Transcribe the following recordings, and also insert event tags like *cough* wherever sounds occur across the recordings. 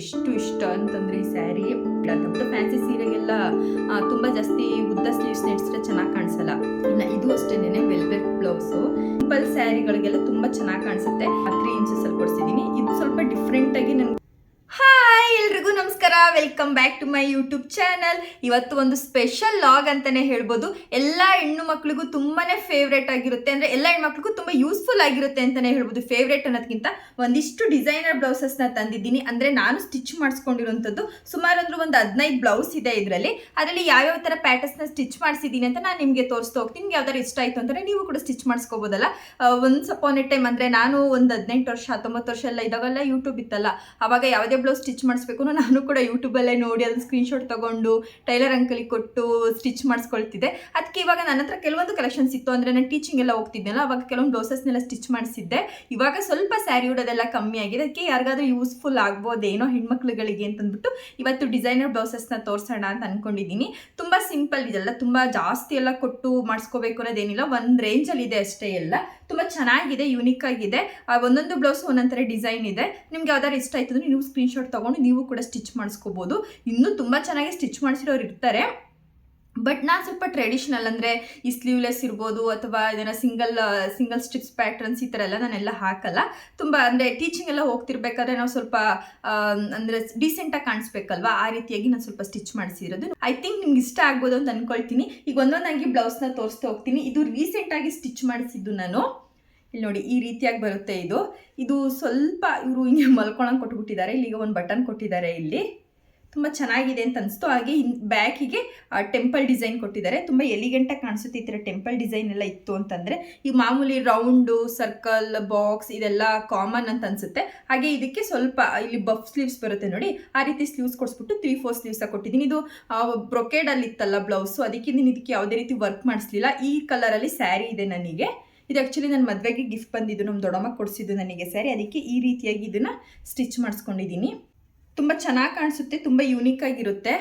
ಎಷ್ಟು ಇಷ್ಟ ಅಂತಂದ್ರೆ ಈ ಸ್ಯಾರಿ ಫ್ಯಾನ್ಸಿ ಸೀರೆಗೆಲ್ಲ ತುಂಬಾ ಜಾಸ್ತಿ ಉದ್ದ ಸ್ಲೀವ್ಸ್ ನೆಡ್ಸಿದ್ರೆ ಚೆನ್ನಾಗಿ ಕಾಣಿಸಲ್ಲ. ಇನ್ನ ಇದು ಅಷ್ಟೇನೆ ವೆಲ್ವೆಟ್ ಬ್ಲೌಸು ಸಿಂಪಲ್ ಸ್ಯಾರಿಗಳಿಗೆಲ್ಲ ತುಂಬಾ ಚೆನ್ನಾಗಿ ಕಾಣಿಸುತ್ತೆ. ತ್ರೀ ಇಂಚಸ್ ಅಲ್ಲಿ ಕೊಡ್ಸಿದೀನಿ. ಇದು ಸ್ವಲ್ಪ ಡಿಫ್ರೆಂಟ್ ಆಗಿ ನನ್ಗೆ ಹಾಯ್ ಎಲ್ರಿಗೂ ನಮಸ್ಕಾರ. Welcome back to my YouTube channel ಇವತ್ತು ಒಂದು ಸ್ಪೆಷಲ್ ಲಾಗ್ ಅಂತಾನೆ ಹೇಳ್ಬೋದು. ಎಲ್ಲ ಹೆಣ್ಣು ಮಕ್ಳಿಗೂ ತುಂಬಾನೇ ಫೇವ್ರೇಟ್ ಆಗಿರುತ್ತೆ. ಅಂದ್ರೆ ಎಲ್ಲ ಹೆಣ್ಮಕ್ಳಿಗೂ ತುಂಬಾ ಯೂಸ್ಫುಲ್ ಆಗಿರುತ್ತೆ ಅಂತಾನೆ ಹೇಳ್ಬೋದು. ಫೇವ್ರೇಟ್ ಅನ್ನೋದಕ್ಕಿಂತ ಒಂದಿಷ್ಟು ಡಿಸೈನರ್ ಬ್ಲೌಸಸ್ನ ತಂದಿದ್ದೀನಿ. ಅಂದ್ರೆ ನಾನು ಸ್ಟಿಚ್ ಮಾಡಿಸ್ಕೊಂಡಿರುವಂಥದ್ದು ಸುಮಾರು ಅಂದ್ರೆ ಒಂದು ಹದಿನೈದು ಬ್ಲೌಸ್ ಇದೆ ಇದರಲ್ಲಿ. ಅದರಲ್ಲಿ ಯಾವ್ಯಾವ ಥರ ಪ್ಯಾಟರ್ಸ್ನ ಸ್ಟಿಚ್ ಮಾಡಿಸಿದ್ದೀನಿ ಅಂತ ನಾನು ನಿಮಗೆ ತೋರಿಸ್ತಾ ಹೋಗ್ತೀನಿ. ನಿಮ್ಗೆ ಯಾವ್ದಾರು ಇಷ್ಟ ಆಯ್ತು ಅಂದರೆ ನೀವು ಕೂಡ ಸ್ಟಿಚ್ ಮಾಡಿಸ್ಕೋಬೋದಲ್ಲ. ಒಂದು ಅಪಾನ್ ಎ ಟೈಮ್ ಅಂದರೆ ನಾನು ಒಂದು ಹದಿನೆಂಟು ವರ್ಷ, ಹತ್ತೊಂಬತ್ತು ವರ್ಷ ಎಲ್ಲ ಇದಾಗಲ್ಲ ಯೂಟ್ಯೂಬ್ ಇತ್ತಲ್ಲ. ಅವಾಗ ಯಾವುದೇ ಬ್ಲೌಸ್ ಸ್ಟಿಚ್ ಮಾಡಿಸ್ಬೇಕು ನಾನು ಕೂಡ ಯೂಟ್ಯೂಬಲ್ಲೇ ನೋಡಿ ಅದನ್ನು ಸ್ಕ್ರೀನ್ಶಾಟ್ ತೊಗೊಂಡು ಟೈಲರ್ ಅಂಕಲಿಗೆ ಕೊಟ್ಟು ಸ್ಟಿಚ್ ಮಾಡಿಸ್ಕೊಳ್ತಿದ್ದೆ. ಅದಕ್ಕೆ ಇವಾಗ ನನ್ನ ಹತ್ರ ಕೆಲವೊಂದು ಕಲೆಕ್ಷನ್ಸ್ ಇತ್ತು. ಅಂದರೆ ನಾನು ಟೀಚಿಂಗ್ ಎಲ್ಲ ಹೋಗ್ತಿದ್ನಲ್ಲ, ಅವಾಗ ಕೆಲವೊಂದು ಡೋಸಸ್ನೆಲ್ಲ ಸ್ಟಿಚ್ ಮಾಡಿಸಿದ್ದೆ. ಇವಾಗ ಸ್ವಲ್ಪ ಸ್ಯಾರಿ ಉಡೋದೆಲ್ಲ ಕಮ್ಮಿ ಆಗಿದೆ. ಅದಕ್ಕೆ ಯಾರಿಗಾದ್ರೂ ಯೂಸ್ಫುಲ್ ಆಗ್ಬೋದೇನೋ ಹೆಣ್ಮಕ್ಳುಗಳಿಗೆ ಅಂತಂದ್ಬಿಟ್ಟು ಇವತ್ತು ಡಿಸೈನರ್ ಬ್ಲೌಸಸ್ನ ತೋರಿಸೋಣ ಅಂತ ಅನ್ಕೊಂಡಿದ್ದೀನಿ. ತುಂಬ ಸಿಂಪಲ್ ಇದೆಲ್ಲ. ತುಂಬ ಜಾಸ್ತಿ ಎಲ್ಲ ಕೊಟ್ಟು ಮಾಡಿಸ್ಕೋಬೇಕು ಅನ್ನೋದೇನಿಲ್ಲ. ಒಂದು ರೇಂಜಲ್ಲಿ ಇದೆ ಅಷ್ಟೇ ಎಲ್ಲ. ತುಂಬ ಚೆನ್ನಾಗಿದೆ ಯುನಿಕ್ ಆಗಿದೆ. ಒಂದೊಂದು ಬ್ಲೌಸ್ ಒಂದೊಂದು ಥರ ಡಿಸೈನ್ ಇದೆ. ನಿಮ್ಗೆ ಯಾವ್ದಾರು ಇಷ್ಟ ಆಯ್ತು ಅಂದ್ರೆ ನೀವು ಸ್ಕ್ರೀನ್ಶಾಟ್ ತೊಗೊಂಡು ನೀವು ಕೂಡ ಸ್ಟಿಚ್ ಮಾಡಿಸ್ಕೋಬೋದು. ಇನ್ನೂ ತುಂಬ ಚೆನ್ನಾಗಿ ಸ್ಟಿಚ್ ಮಾಡಿಸಿರೋರು ಇರ್ತಾರೆ. ಬಟ್ ನಾನು ಸ್ವಲ್ಪ ಟ್ರೆಡಿಷ್ನಲ್ ಅಂದರೆ ಈ ಸ್ಲೀವ್ಲೆಸ್ ಇರ್ಬೋದು ಅಥವಾ ಇದನ್ನು ಸಿಂಗಲ್ ಸಿಂಗಲ್ ಸ್ಟ್ರಿಪ್ಸ್ ಪ್ಯಾಟ್ರನ್ಸ್ ಈ ಥರ ಎಲ್ಲ ನಾನೆಲ್ಲ ಹಾಕಲ್ಲ. ತುಂಬ ಅಂದರೆ ಟೀಚಿಂಗ್ ಎಲ್ಲ ಹೋಗ್ತಿರ್ಬೇಕಾದ್ರೆ ನಾವು ಸ್ವಲ್ಪ ಅಂದರೆ ಡೀಸೆಂಟಾಗಿ ಕಾಣಿಸ್ಬೇಕಲ್ವಾ? ಆ ರೀತಿಯಾಗಿ ನಾನು ಸ್ವಲ್ಪ ಸ್ಟಿಚ್ ಮಾಡಿಸಿರೋದು. ಐ ಥಿಂಕ್ ನಿಮ್ಗೆ ಇಷ್ಟ ಆಗ್ಬೋದು ಅಂತ ಅಂದ್ಕೊಳ್ತೀನಿ ಈಗ ಒಂದೊಂದಾಗಿ ಬ್ಲೌಸ್ನ ತೋರಿಸ್ತಾ ಹೋಗ್ತೀನಿ. ಇದು ರೀಸೆಂಟಾಗಿ ಸ್ಟಿಚ್ ಮಾಡಿಸಿದ್ದು ನಾನು. ಇಲ್ಲಿ ನೋಡಿ ಈ ರೀತಿಯಾಗಿ ಬರುತ್ತೆ ಇದು. ಇದು ಸ್ವಲ್ಪ ಇವರು ಹಿಂಗೆ ಮಲ್ಕೊಳಂಗೆ ಕೊಟ್ಬಿಟ್ಟಿದ್ದಾರೆ. ಇಲ್ಲಿಗೆ ಒಂದು ಬಟನ್ ಕೊಟ್ಟಿದ್ದಾರೆ ಇಲ್ಲಿ. ತುಂಬ ಚೆನ್ನಾಗಿದೆ ಅಂತ ಅನಿಸ್ತು. ಹಾಗೆ ಇನ್ ಬ್ಯಾಕಿಗೆ ಟೆಂಪಲ್ ಡಿಸೈನ್ ಕೊಟ್ಟಿದ್ದಾರೆ. ತುಂಬ ಎಲಿಗೆಂಟಾಗಿ ಕಾಣಿಸುತ್ತೆ ಈ ಥರ ಟೆಂಪಲ್ ಡಿಸೈನ್ ಎಲ್ಲ ಇತ್ತು ಅಂತಂದರೆ. ಈ ಮಾಮೂಲಿ ರೌಂಡು ಸರ್ಕಲ್ ಬಾಕ್ಸ್ ಇದೆಲ್ಲ ಕಾಮನ್ ಅಂತ ಅನಿಸುತ್ತೆ. ಹಾಗೆ ಇದಕ್ಕೆ ಸ್ವಲ್ಪ ಇಲ್ಲಿ ಬಫ್ ಸ್ಲೀವ್ಸ್ ಬರುತ್ತೆ ನೋಡಿ. ಆ ರೀತಿ ಸ್ಲೀವ್ಸ್ ಕೊಡಿಸ್ಬಿಟ್ಟು ತ್ರೀ ಫೋರ್ ಸ್ಲೀವ್ಸ ಕೊಟ್ಟಿದ್ದೀನಿ. ಇದು ಬ್ರೊಕೇಡಲ್ಲಿ ಇತ್ತಲ್ಲ ಬ್ಲೌಸು ಅದಕ್ಕೆ ನೀನು ಇದಕ್ಕೆ ಯಾವುದೇ ರೀತಿ ವರ್ಕ್ ಮಾಡಿಸ್ಲಿಲ್ಲ. ಈ ಕಲರಲ್ಲಿ ಸ್ಯಾರಿ ಇದೆ ನನಗೆ. ಇದು ಆ್ಯಕ್ಚುಲಿ ನನ್ನ ಮದುವೆಗೆ ಗಿಫ್ಟ್ ಬಂದಿದ್ದು ನಮ್ಮ ದೊಡ್ಡಮ್ಮ ಕೊಡಿಸಿದ್ದು ನನಗೆ ಸ್ಯಾರಿ ಅದಕ್ಕೆ ಈ ರೀತಿಯಾಗಿ ಇದನ್ನು ಸ್ಟಿಚ್ ಮಾಡಿಸ್ಕೊಂಡಿದ್ದೀನಿ ತುಂಬ ಚೆನ್ನಾಗಿ ಕಾಣಿಸುತ್ತೆ, ತುಂಬ ಯೂನಿಕ್ ಆಗಿರುತ್ತೆ.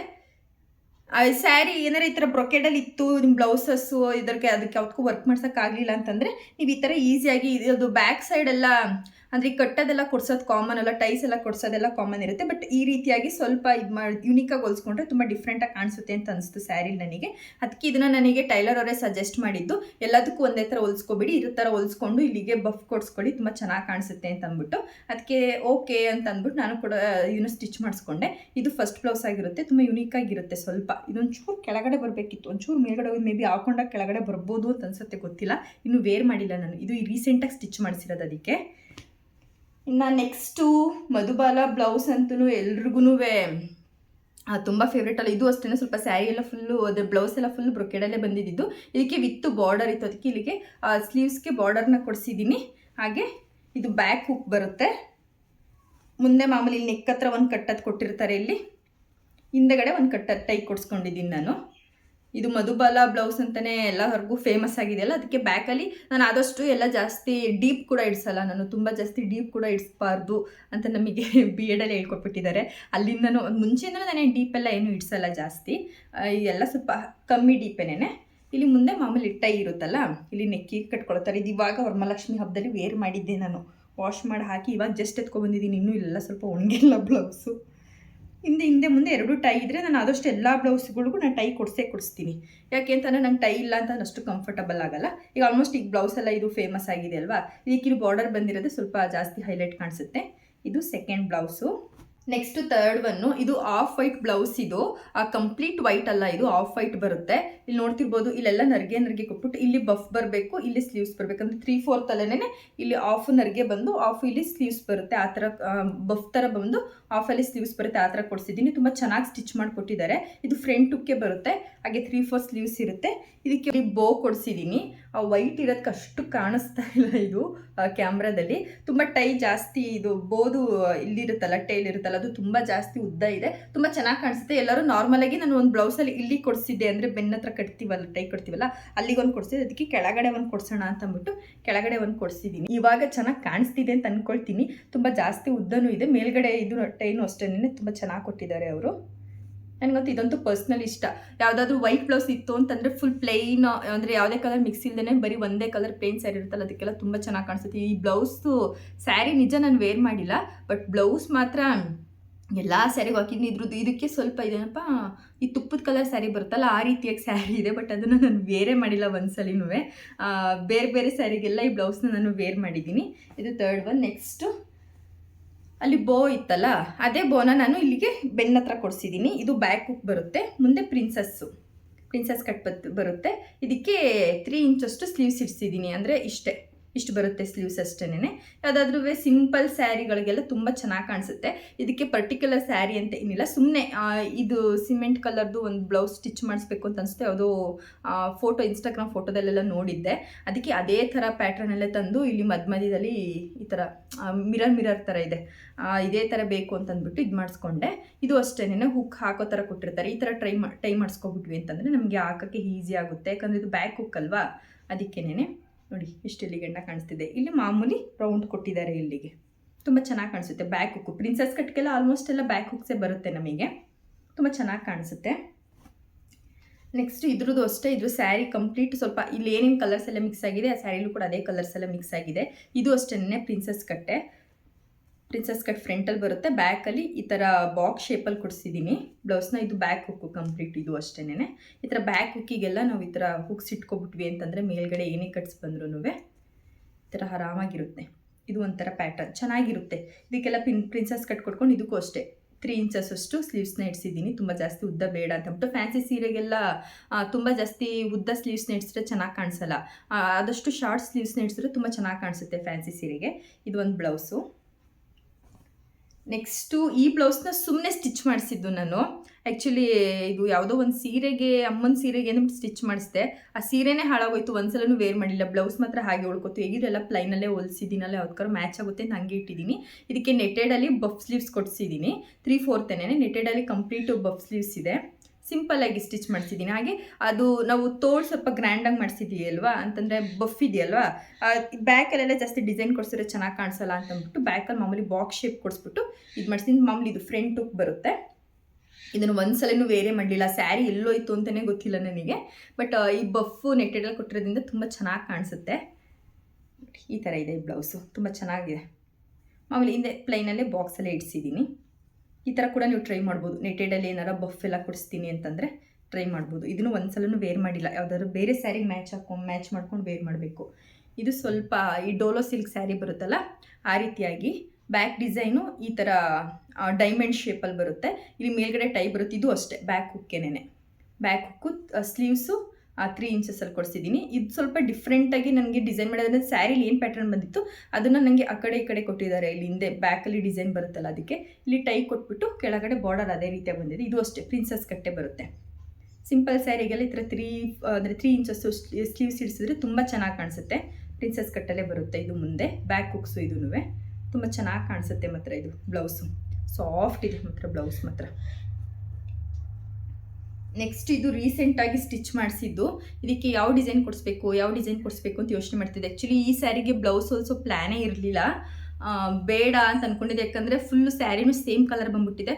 ಸ್ಯಾರಿ ಏನಾರು ಈ ಥರ ಬ್ರೊಕೆಡಲ್ಲಿ ಇತ್ತು ನಿಮ್ಮ ಬ್ಲೌಸಸ್ಸು ಇದಕ್ಕೆ ಅದಕ್ಕೆ ಯಾವ್ದಕ್ಕೂ ವರ್ಕ್ ಮಾಡ್ಸೋಕ್ಕಾಗಲಿಲ್ಲ ಅಂತಂದರೆ, ನೀವು ಈ ಥರ ಈಸಿಯಾಗಿ ಇದು ಬ್ಯಾಕ್ ಸೈಡೆಲ್ಲ ಅಂದರೆ ಈ ಕಟ್ಟೋದೆಲ್ಲ ಕೊಡ್ಸೋದು ಕಾಮನ್ ಅಲ್ಲ ಟೈಸ್ ಎಲ್ಲ ಕೊಡ್ಸೋದೆಲ್ಲ ಕಾಮನ್ ಇರುತ್ತೆ. ಬಟ್ ಈ ರೀತಿಯಾಗಿ ಸ್ವಲ್ಪ ಇದು ಮಾಡಿ ಯುನಿಕಾಗಿ ಹೋಲಿಸ್ಕೊಂಡ್ರೆ ತುಂಬ ಡಿಫ್ರೆಂಟಾಗಿ ಕಾಣಿಸುತ್ತೆ ಅಂತ ಅನಿಸ್ತು ಸ್ಯಾರಿ ನನಗೆ. ಅದಕ್ಕೆ ಇದನ್ನು ನನಗೆ ಟೈಲರ್ ಅವರೇ ಸಜೆಸ್ಟ್ ಮಾಡಿದ್ದು, ಎಲ್ಲದಕ್ಕೂ ಒಂದೇ ಥರ ಹೊಲಿಸ್ಕೊಬಿಡಿ, ಇರೋ ಥರ ಹೊಲಿಸ್ಕೊಂಡು ಇಲ್ಲಿಗೆ ಬಫ್ ಕೊಡಿಸ್ಕೊಳ್ಳಿ, ತುಂಬ ಚೆನ್ನಾಗಿ ಕಾಣಿಸುತ್ತೆ ಅಂತ ಅಂದ್ಬಿಟ್ಟು. ಅದಕ್ಕೆ ಓಕೆ ಅಂತ ಅಂದ್ಬಿಟ್ಟು ನಾನು ಕೂಡ ಇದನ್ನು ಸ್ಟಿಚ್ ಮಾಡಿಸ್ಕೊಂಡೆ. ಇದು ಫಸ್ಟ್ ಬ್ಲೌಸ್ ಆಗಿರುತ್ತೆ, ತುಂಬ ಯುನೀಕ್ ಆಗಿರುತ್ತೆ ಸ್ವಲ್ಪ. ಇದೊಂಚೂರು ಕೆಳಗಡೆ ಬರಬೇಕಿತ್ತು. ಒಂಚೂರು ಮೇಲ್ಗಡೆ ಹೋಗಿ ಮೇ ಬಿ ಹಾಕೊಂಡಾಗ ಕೆಳಗಡೆ ಬರ್ಬೋದು ಅಂತ ಅನ್ಸುತ್ತೆ, ಗೊತ್ತಿಲ್ಲ. ಇನ್ನು ವೇರ್ ಮಾಡಿಲ್ಲ ನಾನು. ಇದು ರೀಸೆಂಟಾಗಿ ಸ್ಟಿಚ್ ಮಾಡಿಸಿರೋದು ಅದಕ್ಕೆ. ಇನ್ನು ನೆಕ್ಸ್ಟು ಮಧುಬಾಲ ಬ್ಲೌಸ್ ಅಂತೂ ಎಲ್ರಿಗೂ ತುಂಬ ಫೇವ್ರೇಟ್ ಅಲ್ಲ. ಇದು ಅಷ್ಟೇ ಸ್ವಲ್ಪ ಸ್ಯಾರಿ ಎಲ್ಲ ಫುಲ್ಲು ಅದ್ರ ಬ್ಲೌಸ್ ಎಲ್ಲ ಫುಲ್ ಬ್ರೊಕೆಡಲ್ಲೇ ಬಂದಿದ್ದು ಇದಕ್ಕೆ ವಿತ್ತು ಬಾರ್ಡರ್ ಇತ್ತು ಅದಕ್ಕೆ ಇಲ್ಲಿಗೆ ಸ್ಲೀವ್ಸ್ಗೆ ಬಾರ್ಡರ್ನ ಕೊಡಿಸಿದ್ದೀನಿ. ಹಾಗೆ ಇದು ಬ್ಯಾಕ್ ಹುಕ್ ಬರುತ್ತೆ. ಮುಂದೆ ಮಾಮೂಲಿ ನೆಕ್ ಹತ್ರ ಒಂದು ಕಟ್ಟದ್ ಕೊಟ್ಟಿರ್ತಾರೆ ಇಲ್ಲಿ. ಹಿಂದೆಗಡೆ ಒಂದು ಕಟ್ಟದ ಟೈ ಕೊಡಿಸ್ಕೊಂಡಿದ್ದೀನಿ ನಾನು. ಇದು ಮಧುಬಾಲ ಬ್ಲೌಸ್ ಅಂತಲೇ ಎಲ್ಲರಿಗೂ ಫೇಮಸ್ ಆಗಿದೆಯಲ್ಲ, ಅದಕ್ಕೆ ಬ್ಯಾಕಲ್ಲಿ ನಾನು ಆದಷ್ಟು ಎಲ್ಲ ಜಾಸ್ತಿ ಡೀಪ್ ಕೂಡ ಇಡ್ಸಲ್ಲ, ನಾನು ತುಂಬ ಜಾಸ್ತಿ ಡೀಪ್ ಕೂಡ ಇಡಿಸ್ಬಾರ್ದು ಅಂತ ನಮಗೆ ಬಿ *laughs* ಎಡಲ್ಲಿ ಹೇಳ್ಕೊಟ್ಬಿಟ್ಟಿದ್ದಾರೆ. ಅಲ್ಲಿಂದನೂ ಮುಂಚೆಯಿಂದಲೂ ನಾನು ಡೀಪ್ ಎಲ್ಲ ಏನು ಇಡ್ಸಲ್ಲ ಜಾಸ್ತಿ. ಎಲ್ಲ ಸ್ವಲ್ಪ ಕಮ್ಮಿ ಡೀಪೇನೆ ಇಲ್ಲಿ ಮುಂದೆ ಮಾಮೂಲಿ ಟೈ ಇರುತ್ತಲ್ಲ, ಇಲ್ಲಿ ನೆಕ್ಕಿ ಕಟ್ಕೊಳ್ತಾರೆ ಇದು ಇವಾಗ ವರಮಹಾಲಕ್ಷ್ಮಿ ಹಬ್ಬದಲ್ಲಿ ವೇರ್ ಮಾಡಿದ್ದೆ ನಾನು. ವಾಶ್ ಮಾಡಿ ಹಾಕಿ ಇವಾಗ ಜಸ್ಟ್ ಎತ್ಕೊಬಂದಿದ್ದೀನಿ ಇನ್ನೂ ಇಲ್ಲ ಸ್ವಲ್ಪ ಒಣಗಿಲ್ಲ ಬ್ಲೌಸು. ಹಿಂದೆ ಹಿಂದೆ ಮುಂದೆ ಎರಡು ಟೈ ಇದ್ದರೆ ನಾನು ಆದಷ್ಟು ಎಲ್ಲ ಬ್ಲೌಸ್ಗಳಿಗೂ ನಾನು ಟೈ ಕೊಡಿಸೇ ಕೊಡಿಸ್ತೀನಿ. ಯಾಕೆ ಅಂತಂದರೆ ನಂಗೆ ಟೈ ಇಲ್ಲ ಅಂತ ಅಷ್ಟು ಕಂಫರ್ಟಬಲ್ ಆಗಲ್ಲ. ಈಗ ಆಲ್ಮೋಸ್ಟ್ ಈಗ ಬ್ಲೌಸ್ ಎಲ್ಲ ಇದು ಫೇಮಸ್ ಆಗಿದೆ ಅಲ್ವಾ? ಇದಕ್ಕೆ ಇದು ಬಾರ್ಡರ್ ಬಂದಿರೋದು ಸ್ವಲ್ಪ ಜಾಸ್ತಿ ಹೈಲೈಟ್ ಕಾಣಿಸುತ್ತೆ. ಇದು second blouse next third one ಇದು ಆಫ್ ವೈಟ್ ಬ್ಲೌಸ್ ಇದು. ಆ ಕಂಪ್ಲೀಟ್ ವೈಟ್ ಅಲ್ಲ ಇದು ಆಫ್ ವೈಟ್ ಬರುತ್ತೆ. ಇಲ್ಲಿ ನೋಡ್ತಿರ್ಬೋದು, ಇಲ್ಲೆಲ್ಲ ನರ್ಗೆ ನರ್ಗೆ ಕೊಟ್ಬಿಟ್ಟು ಇಲ್ಲಿ ಬಫ್ ಬರಬೇಕು, ಇಲ್ಲಿ ಸ್ಲೀವ್ಸ್ ಬರಬೇಕು. ಅಂದರೆ ತ್ರೀ ಫೋರ್ತ್ ಅಲ್ಲೇ ಇಲ್ಲಿ ಆಫ್ ನರ್ಗೆ ಬಂದು ಆಫ್ ಇಲ್ಲಿ ಸ್ಲೀವ್ಸ್ ಬರುತ್ತೆ. ಆ ಥರ ಬಫ್ ಥರ ಬಂದು ಆಫಲ್ಲಿ ಸ್ಲೀವ್ಸ್ ಬರುತ್ತೆ. ಆ ಥರ ಕೊಡಿಸಿದ್ದೀನಿ. ತುಂಬ ಚೆನ್ನಾಗಿ ಸ್ಟಿಚ್ ಮಾಡಿಕೊಟ್ಟಿದ್ದಾರೆ. ಇದು ಫ್ರಂಟ್ ಟುಕ್ಕೆ ಬರುತ್ತೆ. ಹಾಗೆ ತ್ರೀ ಫೋರ್ ಸ್ಲೀವ್ಸ್ ಇರುತ್ತೆ. ಇದಕ್ಕೆ ಬೋ ಕೊಡಿಸಿದ್ದೀನಿ. ವೈಟ್ ಇರೋದಕ್ಕೆ ಅಷ್ಟು ಕಾಣಿಸ್ತಾ ಇಲ್ಲ ಇದು ಕ್ಯಾಮ್ರಾದಲ್ಲಿ ತುಂಬ ಟೈ ಜಾಸ್ತಿ ಇದು ಬೋದು ಇಲ್ಲಿರುತ್ತಲ್ಲ ಟೈಲ್ ಇರುತ್ತಲ್ಲ, ಅದು ತುಂಬ ಜಾಸ್ತಿ ಉದ್ದ ಇದೆ. ತುಂಬ ಚೆನ್ನಾಗಿ ಕಾಣಿಸುತ್ತೆ. ಎಲ್ಲರೂ ನಾರ್ಮಲಾಗಿ ನಾನು ಒಂದು ಬ್ಲೌಸಲ್ಲಿ ಇಲ್ಲಿ ಕೊಡಿಸಿದ್ದೆ ಅಂದರೆ ಬೆನ್ನ ಹತ್ರ ಕಟ್ತೀವಲ್ಲ, ಟೈ ಕೊಡ್ತೀವಲ್ಲ ಅಲ್ಲಿಗೆ ಒಂದು ಕೊಡಿಸಿದೆ ಅದಕ್ಕೆ ಕೆಳಗಡೆ ಒಂದು ಕೊಡಿಸೋಣ ಅಂತ ಅಂದ್ಬಿಟ್ಟು ಕೆಳಗಡೆ ಒಂದು ಕೊಡಿಸಿದ್ದೀನಿ ಇವಾಗ ಚೆನ್ನಾಗಿ ಕಾಣಿಸ್ತಿದೆ ಅಂತ ಅಂದ್ಕೊಳ್ತೀನಿ ತುಂಬ ಜಾಸ್ತಿ ಉದ್ದನೂ ಇದೆ. ಮೇಲ್ಗಡೆ ಇದು ಟೈನು ಅಷ್ಟೇ ತುಂಬ ಚೆನ್ನಾಗಿ ಕೊಟ್ಟಿದ್ದಾರೆ ಅವರು. ನನಗಂತೂ ಇದಂತೂ ಪರ್ಸ್ನಲ್ ಇಷ್ಟ. ಯಾವುದಾದ್ರೂ ವೈಟ್ ಬ್ಲೌಸ್ ಇತ್ತು ಅಂತಂದರೆ ಫುಲ್ ಪ್ಲೈನ್ ಅಂದರೆ ಯಾವುದೇ ಕಲರ್ ಮಿಕ್ಸ್ ಇಲ್ಲದೇ ಬರೀ ಒಂದೇ ಕಲರ್ ಪ್ಲೇನ್ ಸ್ಯಾರಿ ಇರುತ್ತಲ್ಲ, ಅದಕ್ಕೆಲ್ಲ ತುಂಬ ಚೆನ್ನಾಗಿ ಕಾಣಿಸುತ್ತೆ. ಈ ಬ್ಲೌಸು ಸ್ಯಾರಿ ನಿಜ ನಾನು ವೇರ್ ಮಾಡಿಲ್ಲ ಬಟ್ ಬ್ಲೌಸ್ ಮಾತ್ರ ಎಲ್ಲ ಸ್ಯಾರಿಗೂ ಹಾಕಿದ್ದೀನಿ ಇದ್ರದ್ದು ಇದಕ್ಕೆ ಸ್ವಲ್ಪ ಇದೇನಪ್ಪ, ಈ ತುಪ್ಪದ ಕಲರ್ ಸ್ಯಾರಿ ಬರುತ್ತಲ್ಲ, ಆ ರೀತಿಯಾಗಿ ಸ್ಯಾರಿ ಇದೆ ಬಟ್ ಅದನ್ನು ನಾನು ವೇರೇ ಮಾಡಿಲ್ಲ ಒಂದ್ಸಲಿನೂ ಬೇರೆ ಬೇರೆ ಸ್ಯಾರಿಗೆಲ್ಲ ಈ ಬ್ಲೌಸ್ನ ನಾನು ವೇರ್ ಮಾಡಿದ್ದೀನಿ. ಇದು ತರ್ಡ್ ಒನ್ ನೆಕ್ಸ್ಟು ಅಲ್ಲಿ ಬೋ ಇತ್ತಲ್ಲ, ಅದೇ ಬೋನ ನಾನು ಇಲ್ಲಿಗೆ ಬೆನ್ನ ಹತ್ರ ಕೊಡಿಸಿದ್ದೀನಿ ಇದು ಬ್ಯಾಕ್ ಬರುತ್ತೆ, ಮುಂದೆ ಪ್ರಿನ್ಸಸ್ಸು ಪ್ರಿನ್ಸಸ್ ಕಟ್ ಬರುತ್ತೆ. ಇದಕ್ಕೆ ತ್ರೀ ಇಂಚಷ್ಟು ಸ್ಲೀವ್ಸ್ ಇಡ್ಸಿದ್ದೀನಿ ಅಂದರೆ ಇಷ್ಟೇ. ಇಷ್ಟು ಬರುತ್ತೆ ಸ್ಲೀವ್ಸ್ ಅಷ್ಟೇನೆ ಯಾವುದಾದ್ರೂ ಸಿಂಪಲ್ ಸ್ಯಾರಿಗಳಿಗೆಲ್ಲ ತುಂಬ ಚೆನ್ನಾಗಿ ಕಾಣಿಸುತ್ತೆ. ಇದಕ್ಕೆ ಪರ್ಟಿಕ್ಯುಲರ್ ಸ್ಯಾರಿ ಅಂತ ಏನಿಲ್ಲ. ಸುಮ್ಮನೆ ಇದು ಸಿಮೆಂಟ್ ಕಲರ್ದು ಒಂದು ಬ್ಲೌಸ್ ಸ್ಟಿಚ್ ಮಾಡಿಸ್ಬೇಕು ಅಂತ ಅನಿಸುತ್ತೆ. ಯಾವುದೋ ಫೋಟೋ ಇನ್ಸ್ಟಾಗ್ರಾಮ್ ಫೋಟೋದಲ್ಲೆಲ್ಲ ನೋಡಿದ್ದೆ. ಅದಕ್ಕೆ ಅದೇ ಥರ ಪ್ಯಾಟ್ರನಲ್ಲೇ ತಂದು ಇಲ್ಲಿ ಮಧ್ಯ ಮಧ್ಯದಲ್ಲಿ ಈ ಥರ ಮಿರರ್ ಮಿರರ್ ಥರ ಇದೆ. ಇದೇ ಥರ ಬೇಕು ಅಂತಂದ್ಬಿಟ್ಟು ಇದು ಮಾಡಿಸ್ಕೊಂಡೆ. ಇದು ಅಷ್ಟೇನೆ ಹುಕ್ ಹಾಕೋ ಥರ ಕೊಟ್ಟಿರ್ತಾರೆ. ಈ ಥರ ಟ್ರೈ ಮಾ ಟ್ರೈ ಮಾಡಿಸ್ಕೊಬಿಟ್ವಿ ಅಂತಂದರೆ ನಮಗೆ ಹಾಕೋಕ್ಕೆ ಈಸಿ ಆಗುತ್ತೆ. ಯಾಕಂದರೆ ಇದು ಬ್ಯಾಕ್ ಹುಕ್ ಅಲ್ವಾ? ಅದಕ್ಕೇನೆ ನೋಡಿ, ಇಷ್ಟು ಗಣ್ಣ ಕಾಣಿಸ್ತಿದೆ. ಇಲ್ಲಿ ಮಾಮೂಲಿ ರೌಂಡ್ ಕೊಟ್ಟಿದ್ದಾರೆ ಇಲ್ಲಿಗೆ. ತುಂಬ ಚೆನ್ನಾಗಿ ಕಾಣಿಸುತ್ತೆ ಬ್ಯಾಕ್ ಹುಕ್ಕು ಪ್ರಿನ್ಸಸ್ ಕಟ್ಗೆಲ್ಲ ಆಲ್ಮೋಸ್ಟ್ ಎಲ್ಲ ಬ್ಯಾಕ್ ಹುಕ್ಸೇ ಬರುತ್ತೆ ನಮಗೆ. ತುಂಬ ಚೆನ್ನಾಗಿ ಕಾಣಿಸುತ್ತೆ. ನೆಕ್ಸ್ಟ್ ಇದ್ರದ್ದು ಅಷ್ಟೇ ಇದು ಸ್ಯಾರಿ ಕಂಪ್ಲೀಟ್ ಸ್ವಲ್ಪ ಇಲ್ಲಿ ಏನೇನು ಕಲರ್ಸ್ ಎಲ್ಲ ಮಿಕ್ಸ್ ಆಗಿದೆ, ಆ ಸ್ಯಾರಿಲೂ ಕೂಡ ಅದೇ ಕಲರ್ಸ್ ಎಲ್ಲ ಮಿಕ್ಸ್ ಆಗಿದೆ. ಇದು ಅಷ್ಟೇ ಪ್ರಿನ್ಸಸ್ ಕಟ್ಟೆ. ಪ್ರಿನ್ಸಸ್ ಕಟ್ ಫ್ರಂಟಲ್ಲಿ ಬರುತ್ತೆ. ಬ್ಯಾಕಲ್ಲಿ ಈ ಥರ ಬಾಕ್ಸ್ ಶೇಪಲ್ಲಿ ಕೊಡಿಸಿದ್ದೀನಿ ಬ್ಲೌಸ್ನ ಇದು ಬ್ಯಾಕ್ ಹುಕ್ಕು ಕಂಪ್ಲೀಟ್ ಇದು ಅಷ್ಟೇನೆ ಈ ಥರ ಬ್ಯಾಕ್ ಹುಕ್ಕಿಗೆಲ್ಲ ನಾವು ಈ ಥರ ಹುಕ್ಸ್ ಇಟ್ಕೊಬಿಟ್ವಿ ಅಂತಂದರೆ ಮೇಲ್ಗಡೆ ಏನೇ ಕಟ್ಸ್ ಬಂದ್ರೂ ಈ ಥರ ಆರಾಮಾಗಿರುತ್ತೆ. ಇದು ಒಂಥರ ಪ್ಯಾಟರ್ನ್ ಚೆನ್ನಾಗಿರುತ್ತೆ. ಇದಕ್ಕೆಲ್ಲ ಪಿನ್ ಪ್ರಿನ್ಸಸ್ ಕಟ್ ಕೊಟ್ಕೊಂಡು ಇದಕ್ಕೂ ಅಷ್ಟೇ. ತ್ರೀ ಇಂಚಸ್ ಅಷ್ಟು ಸ್ಲೀವ್ಸ್ನ ಇಡ್ಸಿದ್ದೀನಿ ತುಂಬ ಜಾಸ್ತಿ ಉದ್ದ ಬೇಡ ಅಂತ ಬಿಟ್ಟು ಫ್ಯಾನ್ಸಿ ಸೀರೆಗೆಲ್ಲ ತುಂಬ ಜಾಸ್ತಿ ಉದ್ದ ಸ್ಲೀವ್ಸ್ನ ಇಡ್ಸಿದ್ರೆ ಚೆನ್ನಾಗಿ ಕಾಣಿಸಲ್ಲ. ಆದಷ್ಟು ಶಾರ್ಟ್ ಸ್ಲೀವ್ಸ್ನ ಇಡ್ಸಿದ್ರೆ ತುಂಬ ಚೆನ್ನಾಗಿ ಕಾಣಿಸುತ್ತೆ ಫ್ಯಾನ್ಸಿ ಸೀರೆಗೆ. ಇದು ಒಂದು ಬ್ಲೌಸು ನೆಕ್ಸ್ಟು ಈ ಬ್ಲೌಸ್ನ ಸುಮ್ಮನೆ ಸ್ಟಿಚ್ ಮಾಡಿಸಿದ್ದು ನಾನು. ಆ್ಯಕ್ಚುಲಿ ಇದು ಯಾವುದೋ ಒಂದು ಸೀರೆಗೆ, ಅಮ್ಮನ ಸೀರೆಗೆ ಅಂದ್ಬಿಟ್ಟು ಸ್ಟಿಚ್ ಮಾಡಿಸಿದೆ. ಆ ಸೀರೆನೇ ಹಾಳಾಗೋಯ್ತು. ಒಂದ್ಸಲನೂ ವೇರ್ ಮಾಡಿಲ್ಲ. ಬ್ಲೌಸ್ ಮಾತ್ರ ಹಾಗೆ ಉಳ್ಕೊತು. ಹೇಗಿರಲ್ಲ ಪ್ಲೈನಲ್ಲೇ ಹೊಲ್ಸಿದ್ದೀನಲ್ಲ. ಯಾವ್ದಕ್ಕಾರು ಮ್ಯಾಚ್ ಆಗುತ್ತೆ ಅಂತ ಹಂಗೆ ಇಟ್ಟಿದ್ದೀನಿ. ಇದಕ್ಕೆ ನೆಟೆಡಲ್ಲಿ ಬಫ್ ಸ್ಲೀವ್ಸ್ ಕೊಡಿಸಿದ್ದೀನಿ. ತ್ರೀ ಫೋರ್ತೇನೆ ನೆಟೆಡಲ್ಲಿ ಕಂಪ್ಲೀಟು ಬಫ್ ಸ್ಲೀವ್ಸ್ ಇದೆ. ಸಿಂಪಲ್ ಆಗಿ ಸ್ಟಿಚ್ ಮಾಡಿಸಿದ್ದೀನಿ ಹಾಗೆ ಅದು ನಾವು ತೋಳು ಸ್ವಲ್ಪ ಗ್ರ್ಯಾಂಡಾಗಿ ಮಾಡಿಸಿದ್ದೀವಿ ಅಲ್ವಾ? ಅಂತಂದರೆ ಬಫ್ ಇದೆಯಲ್ವಾ? ಬ್ಯಾಕಲ್ಲೆಲ್ಲ ಜಾಸ್ತಿ ಡಿಸೈನ್ ಕೊಡಿಸಿದ್ರೆ ಚೆನ್ನಾಗಿ ಕಾಣಿಸಲ್ಲ ಅಂತ ಅಂದ್ಬಿಟ್ಟು ಬ್ಯಾಕಲ್ಲಿ ಮಾಮೂಲಿ ಬಾಕ್ಸ್ ಶೇಪ್ ಕೊಡಿಸ್ಬಿಟ್ಟು ಇದು ಮಾಡಿಸಿದ್ದೀನಿ ಮಾಮೂಲಿ ಇದು ಫ್ರಂಟ್ ಬರುತ್ತೆ. ಇದನ್ನು ಒಂದ್ಸಲನೂ ಬೇರೆ ಮಾಡಲಿಲ್ಲ. ಸ್ಯಾರಿ ಎಲ್ಲೋಯ್ತು ಅಂತಲೇ ಗೊತ್ತಿಲ್ಲ ನನಗೆ. ಬಟ್ ಈ ಬಫ್ಫು ನೆಟ್ಟೆಡಲ್ಲಿ ಕೊಟ್ಟಿರೋದ್ರಿಂದ ತುಂಬ ಚೆನ್ನಾಗಿ ಕಾಣಿಸುತ್ತೆ. ಈ ಥರ ಇದೆ ಈ ಬ್ಲೌಸು ತುಂಬ ಚೆನ್ನಾಗಿದೆ. ಮಾಮೂಲಿ ಹಿಂದೆ ಪ್ಲೈನಲ್ಲೇ ಬಾಕ್ಸಲ್ಲೇ ಇಡಿಸಿದ್ದೀನಿ ಈ ಥರ ಕೂಡ ನೀವು ಟ್ರೈ ಮಾಡ್ಬೋದು. ನೆಟೆಡಲ್ಲಿ ಏನಾರ ಬಫ್ ಎಲ್ಲ ಕೊಡಿಸ್ತೀನಿ ಅಂತಂದರೆ ಟ್ರೈ ಮಾಡ್ಬೋದು. ಇದನ್ನು ಒಂದ್ಸಲನೂ ವೇರ್ ಮಾಡಿಲ್ಲ. ಯಾವುದಾದ್ರು ಬೇರೆ ಸ್ಯಾರಿ ಮ್ಯಾಚ್ ಹಾಕೊಂಡು ಮ್ಯಾಚ್ ಮಾಡ್ಕೊಂಡು ವೇರ್ ಮಾಡಬೇಕು. ಇದು ಸ್ವಲ್ಪ ಈ ಡೋಲೋ ಸಿಲ್ಕ್ ಸ್ಯಾರಿ ಬರುತ್ತಲ್ಲ, ಆ ರೀತಿಯಾಗಿ ಬ್ಯಾಕ್ ಡಿಸೈನು ಈ ಥರ ಡೈಮಂಡ್ ಶೇಪಲ್ಲಿ ಬರುತ್ತೆ. ಇಲ್ಲಿ ಮೇಲ್ಗಡೆ ಟೈ ಬರುತ್ತೆ ಇದು ಅಷ್ಟೇ. ಬ್ಯಾಕ್ ಹುಕ್ಕೇನೆ ಬ್ಯಾಕ್ ಹುಕ್ಕು ಸ್ಲೀವ್ಸು ತ್ರೀ ಇಂಚಸಲ್ಲಿ ಕೊಡಿಸಿದ್ದೀನಿ. ಇದು ಸ್ವಲ್ಪ ಡಿಫ್ರೆಂಟಾಗಿ ನನಗೆ ಡಿಸೈನ್ ಮಾಡೋದ್ರೆ ಸ್ಯಾರಿಲಿ ಏನು ಪ್ಯಾಟರ್ನ್ ಬಂದಿತ್ತು, ಅದನ್ನು ನನಗೆ ಆ ಕಡೆ ಈ ಕಡೆ ಕೊಟ್ಟಿದ್ದಾರೆ. ಇಲ್ಲಿ ಹಿಂದೆ ಬ್ಯಾಕಲ್ಲಿ ಡಿಸೈನ್ ಬರುತ್ತಲ್ಲ ಅದಕ್ಕೆ. ಇಲ್ಲಿ ಟೈ ಕೊಟ್ಬಿಟ್ಟು ಕೆಳಗಡೆ ಬಾರ್ಡರ್ ಅದೇ ರೀತಿಯಾಗಿ ಬಂದಿದೆ. ಇದು ಅಷ್ಟೇ ಪ್ರಿನ್ಸಸ್ ಕಟ್ಟೆ ಬರುತ್ತೆ. ಸಿಂಪಲ್ ಸ್ಯಾರಿಗೆಲ್ಲ ಈ ಥರ ತ್ರೀ ಅಂದರೆ ತ್ರೀ ಇಂಚಸ್ಸು ಸ್ಲೀವ್ಸ್ ಇಡಿಸಿದ್ರೆ ತುಂಬ ಚೆನ್ನಾಗಿ ಕಾಣಿಸುತ್ತೆ. ಪ್ರಿನ್ಸಸ್ ಕಟ್ಟಲ್ಲೇ ಬರುತ್ತೆ ಇದು ಮುಂದೆ. ಬ್ಯಾಕ್ ಕುಕ್ಸು ಇದೂ ತುಂಬ ಚೆನ್ನಾಗಿ ಕಾಣಿಸುತ್ತೆ ಮಾತ್ರ ಇದು ಬ್ಲೌಸು ಸಾಫ್ಟ್ ಇದೆ ಮಾತ್ರ ಬ್ಲೌಸ್ ಮಾತ್ರ. ನೆಕ್ಸ್ಟ್ ಇದು ರೀಸೆಂಟಾಗಿ ಸ್ಟಿಚ್ ಮಾಡಿಸಿದ್ದು. ಇದಕ್ಕೆ ಯಾವ ಡಿಸೈನ್ ಕೊಡಿಸ್ಬೇಕು, ಯಾವ ಡಿಸೈನ್ ಕೊಡಿಸ್ಬೇಕು ಅಂತ ಯೋಚನೆ ಮಾಡ್ತಿದ್ದೆ. ಆ್ಯಕ್ಚುಲಿ ಈ ಸ್ಯಾರಿಗೆ ಬ್ಲೌಸ್ ಹೊಲ್ಸೋ ಪ್ಲ್ಯಾನೇ ಇರಲಿಲ್ಲ. ಬೇಡ ಅಂತ ಅಂದ್ಕೊಂಡಿದ್ದೆ ಯಾಕಂದರೆ ಫುಲ್ಲು ಸ್ಯಾರಿನೂ ಸೇಮ್ ಕಲರ್ ಬಂದ್ಬಿಟ್ಟಿದೆ.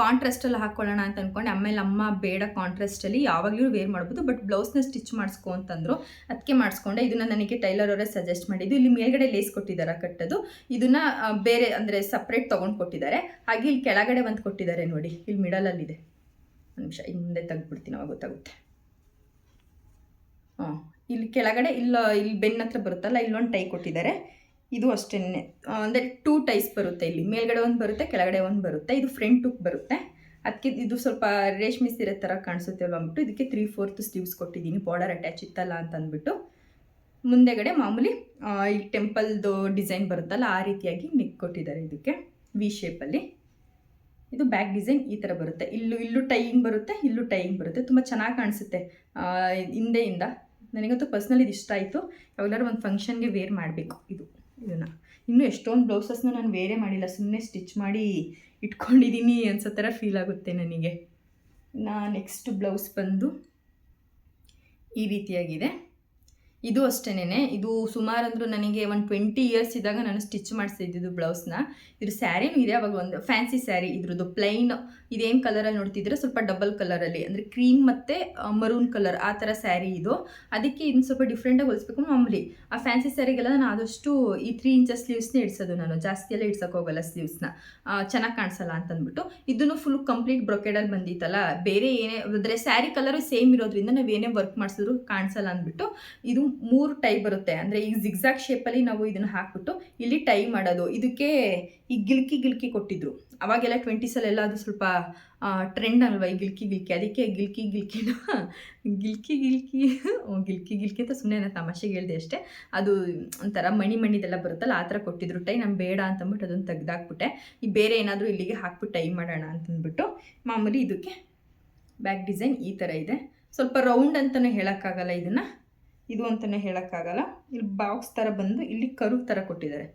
ಕಾಂಟ್ರಾಸ್ಟಲ್ಲಿ ಹಾಕ್ಕೊಳ್ಳೋಣ ಅಂತ ಅಂದ್ಕೊಂಡೆ ಆಮೇಲೆ ಅಮ್ಮ ಬೇಡ ಕಾಂಟ್ರಾಸ್ಟಲ್ಲಿ ಯಾವಾಗಲೂ ವೇರ್ ಮಾಡ್ಬೋದು. ಬಟ್ ಬ್ಲೌಸ್ನ ಸ್ಟಿಚ್ ಮಾಡಿಸ್ಕೊ ಅಂತಂದರು. ಅದಕ್ಕೆ ಮಾಡಿಸ್ಕೊಂಡೆ. ಇದನ್ನು ನನಗೆ ಟೈಲರ್ ಅವರೇ ಸಜೆಸ್ಟ್ ಮಾಡಿದ್ದು. ಇಲ್ಲಿ ಮೇಲ್ಗಡೆ ಲೇಸ್ ಕೊಟ್ಟಿದ್ದಾರೆ ಕಟ್ಟೋದು. ಇದನ್ನು ಬೇರೆ ಅಂದರೆ ಸಪ್ರೇಟ್ ತೊಗೊಂಡು ಕೊಟ್ಟಿದ್ದಾರೆ. ಹಾಗೆ ಇಲ್ಲಿ ಕೆಳಗಡೆ ಒಂದು ಕೊಟ್ಟಿದ್ದಾರೆ ನೋಡಿ. ಇಲ್ಲಿ ಮಿಡಲಲ್ಲಿದೆ ನಿಮಿಷ, ಹಿಂದೆ ತೆಗ್ದ್ಬಿಡ್ತೀನಿ, ಅವಾಗ ಗೊತ್ತಾಗುತ್ತೆ. ಹಾಂ ಇಲ್ಲಿ ಕೆಳಗಡೆ ಇಲ್ಲ, ಇಲ್ಲಿ ಬೆನ್ನ ಹತ್ರ ಬರುತ್ತಲ್ಲ, ಇಲ್ಲೊಂದು ಟೈ ಕೊಟ್ಟಿದ್ದಾರೆ. ಇದು ಅಷ್ಟೇ ಅಂದರೆ ಟೂ ಟೈಸ್ ಬರುತ್ತೆ ಇಲ್ಲಿ. ಮೇಲ್ಗಡೆ ಒಂದು ಬರುತ್ತೆ, ಕೆಳಗಡೆ ಒಂದು ಬರುತ್ತೆ. ಇದು ಫ್ರಂಟ್ ಉಕ್ ಬರುತ್ತೆ. ಅದಕ್ಕೆ ಇದು ಸ್ವಲ್ಪ ರೇಷ್ಮೆ ಸೀರೆ ಥರ ಕಾಣಿಸುತ್ತೆ ಅಲ್ವ ಅಂದ್ಬಿಟ್ಟು, ಇದಕ್ಕೆ ತ್ರೀ ಫೋರ್ತ್ ಸ್ಲೀವ್ಸ್ ಕೊಟ್ಟಿದ್ದೀನಿ. ಬಾರ್ಡರ್ ಅಟ್ಯಾಚ್ ಇತ್ತಲ್ಲ ಅಂತ ಅಂದ್ಬಿಟ್ಟು. ಮುಂದೆಗಡೆ ಮಾಮೂಲಿ ಈ ಟೆಂಪಲ್ದು ಡಿಸೈನ್ ಬರುತ್ತಲ್ಲ, ಆ ರೀತಿಯಾಗಿ ನಿಕ್ ಕೊಟ್ಟಿದ್ದಾರೆ ಇದಕ್ಕೆ ವಿ ಶೇಪಲ್ಲಿ ಇದು ಬ್ಯಾಕ್ ಡಿಸೈನ್ ಈ ಥರ ಬರುತ್ತೆ. ಇಲ್ಲೂ ಇಲ್ಲೂ ಟೈಯಿಂಗ್ ಬರುತ್ತೆ, ಇಲ್ಲೂ ಟೈಯಿಂಗ್ ಬರುತ್ತೆ. ತುಂಬ ಚೆನ್ನಾಗಿ ಕಾಣಿಸುತ್ತೆ. ಹಿಂದೆಯಿಂದ. ನನಗಂತೂ ಪರ್ಸ್ನಲ್ ಇದು ಇಷ್ಟ ಆಯಿತು. ಯಾವ್ದಾದ್ರು ಒಂದು ಫಂಕ್ಷನ್ಗೆ ವೇರ್ ಮಾಡಬೇಕು ಇದು, ಇದನ್ನು. ಇನ್ನೂ ಎಷ್ಟೊಂದು ಬ್ಲೌಸಸ್ನ ನಾನು ವೇರೇ ಮಾಡಿಲ್ಲ. ಸುಮ್ಮನೆ ಸ್ಟಿಚ್ ಮಾಡಿ ಇಟ್ಕೊಂಡಿದ್ದೀನಿ ಅನ್ಸೋ ಥರ ಫೀಲ್ ಆಗುತ್ತೆ ನನಗೆ. ನಾ ನೆಕ್ಸ್ಟ್ ಬ್ಲೌಸ್ ಬಂದು ಈ ರೀತಿಯಾಗಿದೆ. ಇದು ಅಷ್ಟೇನೆ ಇದು ಸುಮಾರು ನನಗೆ ಒಂದು ಟ್ವೆಂಟಿ ಇಯರ್ಸ್ ಇದ್ದಾಗ ನಾನು ಸ್ಟಿಚ್ ಮಾಡಿಸಿದ್ದು ಬ್ಲೌಸ್ನ ಇದ್ರ ಸ್ಯಾರಿನೂ ಇದೆ, ಅವಾಗ ಒಂದು ಫ್ಯಾನ್ಸಿ ಸ್ಯಾರಿ ಇದ್ರದ್ದು ಪ್ಲೈನ್ ಇದೇನು ಕಲರಲ್ಲಿ ನೋಡ್ತಿದ್ರೆ ಸ್ವಲ್ಪ ಡಬಲ್ ಕಲರಲ್ಲಿ ಅಂದರೆ ಕ್ರೀಮ್ ಮತ್ತು ಮರೂನ್ ಕಲರ್ ಆ ಥರ ಸ್ಯಾರಿ ಇದು. ಅದಕ್ಕೆ ಇದನ್ನ ಸ್ವಲ್ಪ ಡಿಫ್ರೆಂಟಾಗಿ ಹೊಲಿಸ್ಬೇಕು ಮಾಮೂಲಿ. ಆ ಫ್ಯಾನ್ಸಿ ಸ್ಯಾರಿಗೆಲ್ಲ ನಾನು ಆದಷ್ಟು ಈ ತ್ರೀ ಇಂಚಸ್ ಸ್ಲೀವ್ಸ್ನೇ ಇಡ್ಸೋದು ನಾನು. ಜಾಸ್ತಿ ಎಲ್ಲ ಇಡ್ಸೋಕೆ ಹೋಗಲ್ಲ ಸ್ಲೀವ್ಸ್ನ ಚೆನ್ನಾಗಿ ಕಾಣಿಸಲ್ಲ ಅಂತಂದ್ಬಿಟ್ಟು. ಇದನ್ನು ಫುಲ್ ಕಂಪ್ಲೀಟ್ ಬ್ರೊಕೆಡಲ್ಲಿ ಬಂದಿತ್ತಲ್ಲ. ಬೇರೆ ಏನೇ, ಅಂದರೆ ಸ್ಯಾರಿ ಕಲರು ಸೇಮ್ ಇರೋದ್ರಿಂದ ನಾವು ಏನೇ ವರ್ಕ್ ಮಾಡಿಸಿದ್ರು ಕಾಣಿಸಲ್ಲ ಅಂದ್ಬಿಟ್ಟು. ಇದು ಮೂರು ಟೈ ಬರುತ್ತೆ. ಅಂದರೆ ಈಗ ಜಿಗ್ಸಾಕ್ ಶೇಪಲ್ಲಿ ನಾವು ಇದನ್ನು ಹಾಕ್ಬಿಟ್ಟು ಇಲ್ಲಿ ಟೈ ಮಾಡೋದು. ಇದಕ್ಕೆ ಈ ಗಿಲ್ಕಿ ಗಿಲ್ಕಿ ಕೊಟ್ಟಿದ್ರು. ಅವಾಗೆಲ್ಲ ಟ್ವೆಂಟೀಸಲ್ಲೆಲ್ಲ ಅದು ಸ್ವಲ್ಪ ಟ್ರೆಂಡ್ ಅಲ್ವಾ ಈ ಗಿಲ್ಕಿ ಗಿಲ್ಕಿ? ಅದಕ್ಕೆ ಗಿಲ್ಕಿ ಗಿಲ್ಕಿನ ಗಿಲ್ಕಿ ಗಿಲ್ಕಿ ಗಿಲ್ಕಿ ಗಿಲ್ಕಿ ಅಂತ ಸುಮ್ಮನೆ ನಾನು ತಮಾಷೆಗೆ ಹೇಳಿದೆ ಅಷ್ಟೇ. ಅದು ಒಂಥರ ಮಣಿ ಮಣಿದೆಲ್ಲ ಬರುತ್ತಲ್ಲ ಆ ಥರ ಕೊಟ್ಟಿದ್ರು. ಟೈ ನಾನು ಬೇಡ ಅಂತಂದ್ಬಿಟ್ಟು ಅದನ್ನು ತೆಗ್ದಾಕ್ಬಿಟ್ಟೆ. ಈ ಬೇರೆ ಏನಾದರೂ ಇಲ್ಲಿಗೆ ಹಾಕ್ಬಿಟ್ಟು ಟೈ ಮಾಡೋಣ ಅಂತಂದ್ಬಿಟ್ಟು ಮಾಮೂಲಿ ಇದಕ್ಕೆ ಬ್ಯಾಕ್ ಡಿಸೈನ್ ಈ ಥರ ಇದೆ. ಸ್ವಲ್ಪ ರೌಂಡ್ ಅಂತಲೇ ಹೇಳೋಕ್ಕಾಗಲ್ಲ ಇದನ್ನು. ಇದು ಅಂತಲೇ ಹೇಳೋಕ್ಕಾಗಲ್ಲ. ಇಲ್ಲಿ ಬಾಕ್ಸ್ ಥರ ಬಂದು ಇಲ್ಲಿ ಕರು ಥರ ಕೊಟ್ಟಿದ್ದಾರೆ.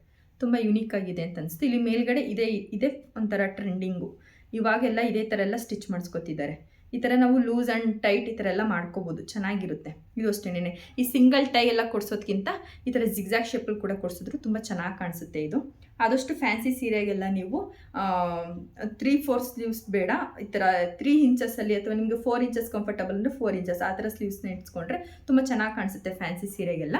ತುಂಬ ಯುನೀಕ್ ಆಗಿದೆ ಅಂತ ಅನಿಸ್ತು ಇಲ್ಲಿ ಮೇಲ್ಗಡೆ ಇದೇ, ಇದೆ ಒಂಥರ ಟ್ರೆಂಡಿಂಗು ಇವಾಗೆಲ್ಲ ಇದೇ ಥರ ಎಲ್ಲ ಸ್ಟಿಚ್ ಮಾಡಿಸ್ಕೊತಿದ್ದಾರೆ. ಈ ಥರ ನಾವು ಲೂಸ್ ಆ್ಯಂಡ್ ಟೈಟ್ ಈ ಥರ ಎಲ್ಲ ಮಾಡ್ಕೋಬೋದು. ಚೆನ್ನಾಗಿರುತ್ತೆ. ಇದು ಅಷ್ಟೇನೆ ಈ ಸಿಂಗಲ್ ಟೈ ಎಲ್ಲ ಕೊಡ್ಸೋದ್ಕಿಂತ ಈ ಥರ ಜಿಗ್ಜಾಗ್ ಶೇಪಲ್ಲಿ ಕೂಡ ಕೊಡಿಸಿದ್ರು ತುಂಬ ಚೆನ್ನಾಗಿ ಕಾಣಿಸುತ್ತೆ ಇದು. ಆದಷ್ಟು ಫ್ಯಾನ್ಸಿ ಸೀರೆಗೆಲ್ಲ ನೀವು ತ್ರೀ ಫೋರ್ ಸ್ಲೀವ್ಸ್ ಬೇಡ. ಈ ಥರ ತ್ರೀ ಇಂಚಸ್ಸಲ್ಲಿ ಅಥವಾ ನಿಮಗೆ ಫೋರ್ ಇಂಚಸ್ ಕಂಫರ್ಟಬಲ್ ಅಂದರೆ ಫೋರ್ ಇಂಚಸ್ ಆ ಥರ ಸ್ಲೀವ್ಸ್ನ ಇಟ್ಸ್ಕೊಂಡ್ರೆ ತುಂಬ ಚೆನ್ನಾಗಿ ಕಾಣಿಸುತ್ತೆ ಫ್ಯಾನ್ಸಿ ಸೀರೆಗೆಲ್ಲ.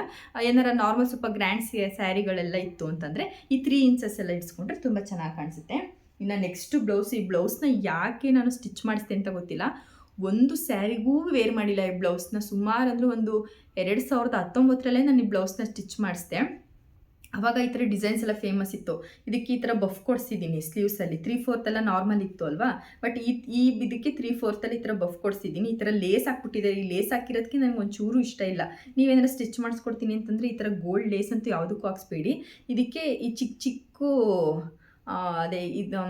ಏನಾರ ನಾರ್ಮಲ್ ಸ್ವಲ್ಪ ಗ್ರ್ಯಾಂಡ್ ಸೀರೆ ಸ್ಯಾರಿಗಳೆಲ್ಲ ಇತ್ತು ಅಂತಂದರೆ ಈ ತ್ರೀ ಇಂಚಸ್ ಎಲ್ಲ ಇಟ್ಸ್ಕೊಂಡ್ರೆ ತುಂಬ ಚೆನ್ನಾಗಿ ಕಾಣಿಸುತ್ತೆ. ಇನ್ನು ನೆಕ್ಸ್ಟ್ ಬ್ಲೌಸ್ ಈ ಬ್ಲೌಸ್ನ ಯಾಕೆ ನಾನು ಸ್ಟಿಚ್ ಮಾಡಿಸ್ದೆ ಅಂತ ಗೊತ್ತಿಲ್ಲ. ಒಂದು ಸ್ಯಾರಿಗೂ ವೇರ್ ಮಾಡಿಲ್ಲ ಈ ಬ್ಲೌಸ್ನ ಸುಮಾರು ಅಂದರೆ ಒಂದು ಎರಡು ಸಾವಿರದ ಹತ್ತೊಂಬತ್ತರಲ್ಲೇ ನಾನು ಈ ಬ್ಲೌಸ್ನ ಸ್ಟಿಚ್ ಮಾಡಿಸಿದೆ. ಅವಾಗ ಈ ಥರ ಡಿಸೈನ್ಸ್ ಎಲ್ಲ ಫೇಮಸ್ ಇತ್ತು. ಇದಕ್ಕೆ ಈ ಥರ ಬಫ್ ಕೊಡಿಸಿದ್ದೀನಿ. ಸ್ಲೀವ್ಸಲ್ಲಿ ತ್ರೀ ಫೋರ್ತ್ ಎಲ್ಲ ನಾರ್ಮಲ್ ಇತ್ತು ಅಲ್ವಾ? ಬಟ್ ಈ ಈ ಇದಕ್ಕೆ ತ್ರೀ ಫೋರ್ತಲ್ಲಿ ಈ ಥರ ಬಫ್ ಕೊಡಿಸಿದ್ದೀನಿ. ಈ ಥರ ಲೇಸ್ ಹಾಕ್ಬಿಟ್ಟಿದ್ದಾರೆ ಈ ಲೇಸ್ ಹಾಕಿರೋದಕ್ಕೆ ನನಗೆ ಒಂಚೂರು ಇಷ್ಟ ಇಲ್ಲ. ನೀವೇನಾದ್ರು ಸ್ಟಿಚ್ ಮಾಡಿಸ್ಕೊಡ್ತೀನಿ ಅಂತಂದರೆ ಈ ಥರ ಗೋಲ್ಡ್ ಲೇಸ್ ಅಂತೂ ಯಾವುದಕ್ಕೂ ಹಾಕ್ಸ್ಬೇಡಿ. ಇದಕ್ಕೆ ಈ ಚಿಕ್ಕ ಚಿಕ್ಕ ಅದೇ ಇದು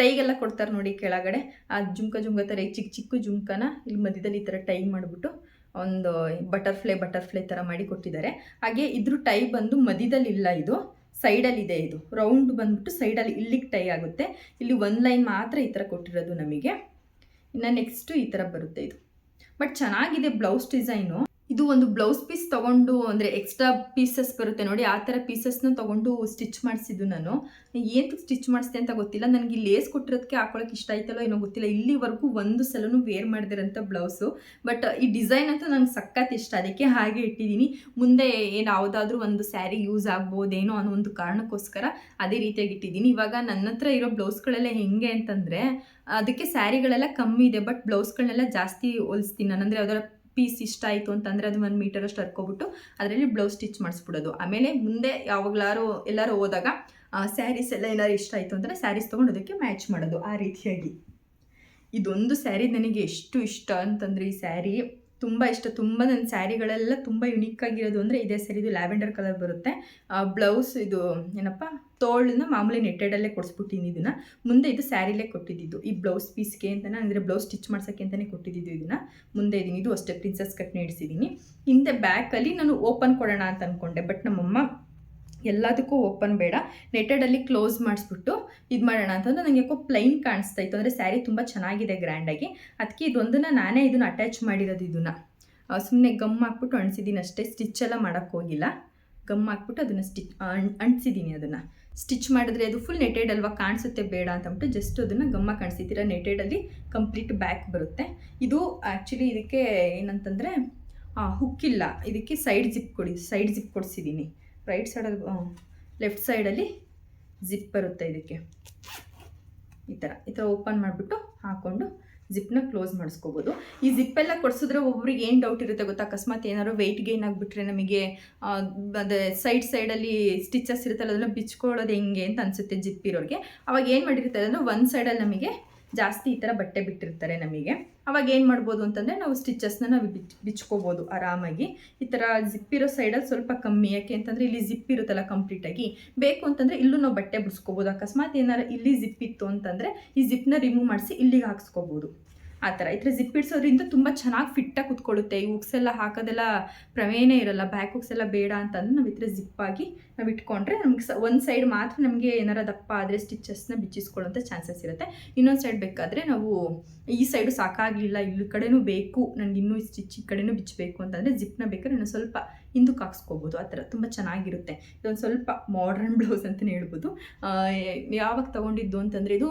ಟೈಗೆಲ್ಲ ಕೊಡ್ತಾರೆ ನೋಡಿ ಕೆಳಗಡೆ. ಆ ಜುಮ್ಕ ಜುಮ್ಕ ಥರ ಚಿಕ್ಕ ಚಿಕ್ಕ ಜುಮ್ಕನ ಇಲ್ಲಿ ಮಧ್ಯದಲ್ಲಿ ಈ ಥರ ಟೈ ಮಾಡಿಬಿಟ್ಟು ಒಂದು ಬಟರ್ಫ್ಲೈ ಬಟರ್ಫ್ಲೈ ಥರ ಮಾಡಿ ಕೊಟ್ಟಿದ್ದಾರೆ. ಹಾಗೆ ಇದ್ರ ಟೈ ಬಂದು ಮಧ್ಯದಲ್ಲಿ ಇಲ್ಲ ಇದು, ಸೈಡಲ್ಲಿ ಇದೆ ಇದು. ರೌಂಡ್ ಬಂದ್ಬಿಟ್ಟು ಸೈಡಲ್ಲಿ ಇಲ್ಲಿಗೆ ಟೈ ಆಗುತ್ತೆ. ಇಲ್ಲಿ ಒಂದು ಲೈನ್ ಮಾತ್ರ ಈ ಥರ ಕೊಟ್ಟಿರೋದು ನಮಗೆ. ಇನ್ನು ನೆಕ್ಸ್ಟು ಈ ಥರ ಬರುತ್ತೆ ಇದು. ಬಟ್ ಚೆನ್ನಾಗಿದೆ ಬ್ಲೌಸ್ ಡಿಸೈನು. ಇದು ಒಂದು ಬ್ಲೌಸ್ ಪೀಸ್ ತೊಗೊಂಡು ಅಂದರೆ ಎಕ್ಸ್ಟ್ರಾ ಪೀಸಸ್ ಬರುತ್ತೆ ನೋಡಿ, ಆ ಥರ ಪೀಸಸ್ನ ತೊಗೊಂಡು ಸ್ಟಿಚ್ ಮಾಡಿಸಿದ್ದು ನಾನು. ಏನು ಸ್ಟಿಚ್ ಮಾಡಿಸಿದೆ ಅಂತ ಗೊತ್ತಿಲ್ಲ. ನನಗೆ ಲೇಸ್ ಕೊಟ್ಟಿರೋದಕ್ಕೆ ಹಾಕೊಳಕ್ಕೆ ಇಷ್ಟ ಆಯ್ತಲ್ಲೋ ಏನೋ ಗೊತ್ತಿಲ್ಲ. ಇಲ್ಲಿವರೆಗೂ ಒಂದು ಸಲನೂ ವೇರ್ ಮಾಡಿದಿರಂಥ ಬ್ಲೌಸು. ಬಟ್ ಈ ಡಿಸೈನ್ ಅಂತೂ ನನಗೆ ಸಖತ್ ಇಷ್ಟ. ಅದಕ್ಕೆ ಹಾಗೆ ಇಟ್ಟಿದ್ದೀನಿ. ಮುಂದೆ ಏನು ಯಾವುದಾದ್ರೂ ಒಂದು ಸ್ಯಾರಿ ಯೂಸ್ ಆಗ್ಬೋದೇನೋ ಅನ್ನೋ ಒಂದು ಕಾರಣಕ್ಕೋಸ್ಕರ ಅದೇ ರೀತಿಯಾಗಿ ಇಟ್ಟಿದ್ದೀನಿ. ಇವಾಗ ನನ್ನ ಹತ್ರ ಇರೋ ಬ್ಲೌಸ್ಗಳೆಲ್ಲ ಹೆಂಗೆ ಅಂತಂದರೆ, ಅದಕ್ಕೆ ಸ್ಯಾರಿಗಳೆಲ್ಲ ಕಮ್ಮಿ ಇದೆ ಬಟ್ ಬ್ಲೌಸ್ಗಳನ್ನೆಲ್ಲ ಜಾಸ್ತಿ ಹೊಲಿಸ್ತೀನಿ. ನಾನು ಅಂದರೆ ಯಾವ್ದಾರ ಪೀಸ್ ಇಷ್ಟ ಆಯಿತು ಅಂತಂದರೆ ಅದು ಒಂದು ಮೀಟರಷ್ಟು ಹರ್ಕೊಬಿಟ್ಟು ಅದರಲ್ಲಿ ಬ್ಲೌಸ್ ಸ್ಟಿಚ್ ಮಾಡಿಸ್ಬಿಡೋದು. ಆಮೇಲೆ ಮುಂದೆ ಯಾವಾಗಲಾರು ಎಲ್ಲರೂ ಹೋದಾಗ ಸ್ಯಾರೀಸ್ ಎಲ್ಲ ಏನಾದ್ರು ಇಷ್ಟ ಆಯಿತು ಅಂದರೆ ಸ್ಯಾರೀಸ್ ತೊಗೊಂಡು ಅದಕ್ಕೆ ಮ್ಯಾಚ್ ಮಾಡೋದು ಆ ರೀತಿಯಾಗಿ. ಇದೊಂದು ಸ್ಯಾರಿ ನನಗೆ ಎಷ್ಟು ಇಷ್ಟ ಅಂತಂದರೆ ಈ ಸ್ಯಾರಿ ತುಂಬ ಇಷ್ಟ. ತುಂಬ ನನ್ನ ಸ್ಯಾರಿಗಳೆಲ್ಲ ತುಂಬ ಯುನೀಕ್ ಆಗಿರೋದು ಅಂದರೆ ಇದೇ ಸರಿ ಇದು ಲ್ಯಾವೆಂಡರ್ ಕಲರ್ ಬರುತ್ತೆ. ಬ್ಲೌಸ್ ಇದು ಏನಪ್ಪ? ತೋಳನ್ನ ಮಾಮೂಲಿ ನೆಟ್ಟೆಡಲ್ಲೇ ಕೊಡಿಸ್ಬಿಟ್ಟಿನಿ ಇದನ್ನು. ಮುಂದೆ ಇದು ಸ್ಯಾರಿಲೇ ಕೊಟ್ಟಿದ್ದು. ಈ ಬ್ಲೌಸ್ ಪೀಸ್ಗೆ ಅಂತಲೇ ಅಂದರೆ ಬ್ಲೌಸ್ ಸ್ಟಿಚ್ ಮಾಡ್ಸೋಕ್ಕೆ ಅಂತಲೇ ಕೊಟ್ಟಿದ್ದು ಇದನ್ನು. ಮುಂದೆ ಇದೀನಿ. ಇದು ಅಷ್ಟೇ ಪ್ರಿನ್ಸಸ್ ಕಟ್ ಇಡ್ಸಿದ್ದೀನಿ ಹಿಂದೆ ಬ್ಯಾಕಲ್ಲಿ ನಾನು ಓಪನ್ ಕೊಡೋಣ ಅಂತ ಅಂದ್ಕೊಂಡೆ ಬಟ್ ನಮ್ಮಮ್ಮ ಎಲ್ಲದಕ್ಕೂ ಓಪನ್ ಬೇಡ. ನೆಟೆಡಲ್ಲಿ ಕ್ಲೋಸ್ ಮಾಡಿಸ್ಬಿಟ್ಟು ಇದು ಮಾಡೋಣ ಅಂತಂದ್ರೆ ನನಗೆ ಯಾಕೋ ಪ್ಲೈನ್ ಕಾಣಿಸ್ತಾ ಇತ್ತು. ಅಂದರೆ ಸ್ಯಾರಿ ತುಂಬ ಚೆನ್ನಾಗಿದೆ ಗ್ರ್ಯಾಂಡಾಗಿ ಅದಕ್ಕೆ ಇದೊಂದನ್ನು ನಾನೇ ಇದನ್ನು ಅಟ್ಯಾಚ್ ಮಾಡಿರೋದು ಇದನ್ನು. ಸುಮ್ಮನೆ ಗಮ್ ಹಾಕ್ಬಿಟ್ಟು ಅಣಿಸಿದ್ದೀನಿ ಅಷ್ಟೇ. ಸ್ಟಿಚ್ ಎಲ್ಲ ಮಾಡೋಕ್ಕೋಗಿಲ್ಲ ಗಮ್ ಹಾಕ್ಬಿಟ್ಟು ಅದನ್ನು ಸ್ಟಿಚ್ ಅಂಟಿಸಿದ್ದೀನಿ ಅದನ್ನು. ಸ್ಟಿಚ್ ಮಾಡಿದ್ರೆ ಅದು ಫುಲ್ ನೆಟೆಡ್ ಅಲ್ವಾ? ಕಾಣಿಸುತ್ತೆ ಬೇಡ ಅಂತಂದ್ಬಿಟ್ಟು ಜಸ್ಟ್ ಅದನ್ನು ಗಮ್ಮ ಕಾಣಿಸ್ತೀರ ನೆಟೆಡಲ್ಲಿ ಕಂಪ್ಲೀಟ್ ಬ್ಯಾಕ್ ಬರುತ್ತೆ. ಇದು ಆ್ಯಕ್ಚುಲಿ ಇದಕ್ಕೆ ಏನಂತಂದರೆ ಹುಕ್ಕಿಲ್ಲ ಇದಕ್ಕೆ ಸೈಡ್ ಜಿಪ್ ಕೊಡಿ ಸೈಡ್ ಜಿಪ್ ಕೊಡಿಸಿದ್ದೀನಿ ರೈಟ್ ಸೈಡಲ್ಲಿ ಲೆಫ್ಟ್ ಸೈಡಲ್ಲಿ ಜಿಪ್ ಬರುತ್ತೆ ಇದಕ್ಕೆ. ಈ ಥರ ಈ ಥರ ಓಪನ್ ಮಾಡಿಬಿಟ್ಟು ಹಾಕ್ಕೊಂಡು ಜಿಪ್ನ ಕ್ಲೋಸ್ ಮಾಡಿಸ್ಕೋಬೋದು. ಈ ಜಿಪ್ಪೆಲ್ಲ ಕೊಡಿಸಿದ್ರೆ ಒಬ್ಬರಿಗೆ ಏನು ಡೌಟ್ ಇರುತ್ತೆ ಗೊತ್ತಾ? ಅಕಸ್ಮಾತ್ ಏನಾದ್ರು ವೆಯ್ಟ್ ಗೇನ್ ಆಗಿಬಿಟ್ರೆ ನಮಗೆ ಅದೇ ಸೈಡ್ ಸೈಡಲ್ಲಿ ಸ್ಟಿಚಸ್ ಇರುತ್ತಲ್ಲ, ಅದನ್ನು ಬಿಚ್ಕೊಳ್ಳೋದು ಹೆಂಗೆ ಅಂತ ಅನಿಸುತ್ತೆ ಜಿಪ್ ಇರೋರಿಗೆ. ಅವಾಗ ಏನು ಮಾಡಿರ್ತಾರೆ ಅಂದರೆ ಒಂದು ಸೈಡಲ್ಲಿ ನಮಗೆ ಜಾಸ್ತಿ ಈ ಥರ ಬಟ್ಟೆ ಬಿಟ್ಟಿರ್ತಾರೆ ನಮಗೆ. ಅವಾಗ ಏನು ಮಾಡ್ಬೋದು ಅಂತಂದರೆ ನಾವು ಸ್ಟಿಚಸ್ನ ನಾವು ಬಿಚ್ ಬಿಚ್ಕೋಬೋದು ಆರಾಮಾಗಿ. ಈ ಥರ ಜಿಪ್ ಇರೋ ಸೈಡಲ್ಲಿ ಸ್ವಲ್ಪ ಕಮ್ಮಿ. ಯಾಕೆ ಅಂತಂದರೆ ಇಲ್ಲಿ ಜಿಪ್ ಇರುತ್ತಲ್ಲ ಕಂಪ್ಲೀಟಾಗಿ ಬೇಕು ಅಂತಂದರೆ ಇಲ್ಲೂ ನಾವು ಬಟ್ಟೆ ಬಿಡಿಸ್ಕೋಬೋದು. ಅಕಸ್ಮಾತ್ ಏನಾರು ಇಲ್ಲಿ ಜಿಪ್ ಇತ್ತು ಅಂತಂದರೆ ಈ ಜಿಪ್ನ ರಿಮೂವ್ ಮಾಡಿಸಿ ಇಲ್ಲಿಗೆ ಹಾಕ್ಸ್ಕೋಬೋದು. ಆ ಥರ. ಈ ಥರ ಜಿಪ್ ಇಡ್ಸೋದ್ರಿಂದ ತುಂಬ ಚೆನ್ನಾಗಿ ಫಿಟ್ಟಾಗಿ ಕುತ್ಕೊಳ್ಳುತ್ತೆ. ಈ ಉಕ್ಸ್ ಎಲ್ಲ ಹಾಕೋದೆಲ್ಲ ಪ್ರಮೇಯನೇ ಇರಲ್ಲ. ಬ್ಯಾಕ್ ಉಕ್ಸ್ ಎಲ್ಲ ಬೇಡ ಅಂತಂದ್ರೆ ನಾವು ಈ ಥರ ಆಗಿ ನಾವು ಇಟ್ಕೊಂಡ್ರೆ ನಮ್ಗೆ ಸ ಒಂದು ಸೈಡ್ ಮಾತ್ರ ನಮಗೆ ಏನಾರ ದಪ್ಪ ಆದರೆ ಸ್ಟಿಚಸ್ನ ಬಿಚ್ಚಿಸ್ಕೊಳ್ಳೋಂಥ ಚಾನ್ಸಸ್ ಇರುತ್ತೆ. ಇನ್ನೊಂದು ಸೈಡ್ ಬೇಕಾದರೆ ನಾವು ಈ ಸೈಡು ಸಾಕಾಗಲಿಲ್ಲ ಇಲ್ಲಿ ಕಡೆನೂ ಬೇಕು ನನಗೆ ಇನ್ನೂ ಸ್ಟಿಚ್ ಈ ಕಡೆನೂ ಬಿಚ್ಚಬೇಕು ಅಂತಂದರೆ ಜಿಪ್ನ ಬೇಕಾದ್ರೆ ನಾನು ಸ್ವಲ್ಪ ಹಿಂದಕ್ಕೆ ಹಾಕ್ಸ್ಕೋಬೋದು ಆ ಥರ ತುಂಬ ಚೆನ್ನಾಗಿರುತ್ತೆ. ಇದೊಂದು ಸ್ವಲ್ಪ ಮಾಡ್ರನ್ ಬ್ಲೌಸ್ ಅಂತಲೇ ಹೇಳ್ಬೋದು. ಯಾವಾಗ ತೊಗೊಂಡಿದ್ದು ಅಂತಂದರೆ ಇದು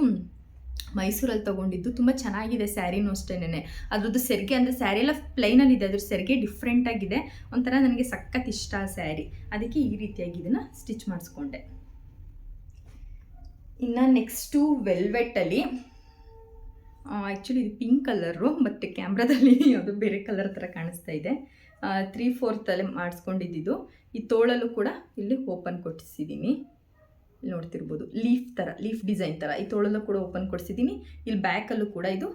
ಮೈಸೂರಲ್ಲಿ ತೊಗೊಂಡಿದ್ದು. ತುಂಬ ಚೆನ್ನಾಗಿದೆ ಸ್ಯಾರಿನೂ ಅಷ್ಟೇನೆ ಅದ್ರದ್ದು ಸೆರಿಗೆ ಅಂದರೆ ಸ್ಯಾರಿ ಎಲ್ಲ ಪ್ಲೈನಲ್ಲಿ ಇದೆ ಅದ್ರ ಸೆರಿಗೆ ಡಿಫ್ರೆಂಟ್ ಆಗಿದೆ. ಒಂಥರ ನನಗೆ ಸಖತ್ ಇಷ್ಟ ಸ್ಯಾರಿ. ಅದಕ್ಕೆ ಈ ರೀತಿಯಾಗಿ ಇದನ್ನು ಸ್ಟಿಚ್ ಮಾಡಿಸ್ಕೊಂಡೆ. ಇನ್ನು ನೆಕ್ಸ್ಟು ವೆಲ್ವೆಟ್ಟಲ್ಲಿ ಆ್ಯಕ್ಚುಲಿ ಇದು ಪಿಂಕ್ ಕಲರು ಮತ್ತು ಕ್ಯಾಮ್ರಾದಲ್ಲಿ ಅದು ಬೇರೆ ಕಲರ್ ಥರ ಕಾಣಿಸ್ತಾ ಇದೆ. ತ್ರೀ ಫೋರ್ತಲ್ಲಿ ಮಾಡಿಸ್ಕೊಂಡಿದ್ದು ಈ ತೋಳಲ್ಲೂ ಕೂಡ ಇಲ್ಲಿ ಓಪನ್ ಕೊಟ್ಟಿಸಿದ್ದೀನಿ ಇಲ್ಲಿ ನೋಡ್ತಿರ್ಬೋದು. ಲೀಫ್ ಥರ ಲೀಫ್ ಡಿಸೈನ್ ಥರ ಈ ತೋಳಲ್ಲೂ ಕೂಡ ಓಪನ್ ಕೊಡಿಸಿದ್ದೀನಿ. ಇಲ್ಲಿ ಬ್ಯಾಕಲ್ಲೂ ಕೂಡ ಇದು,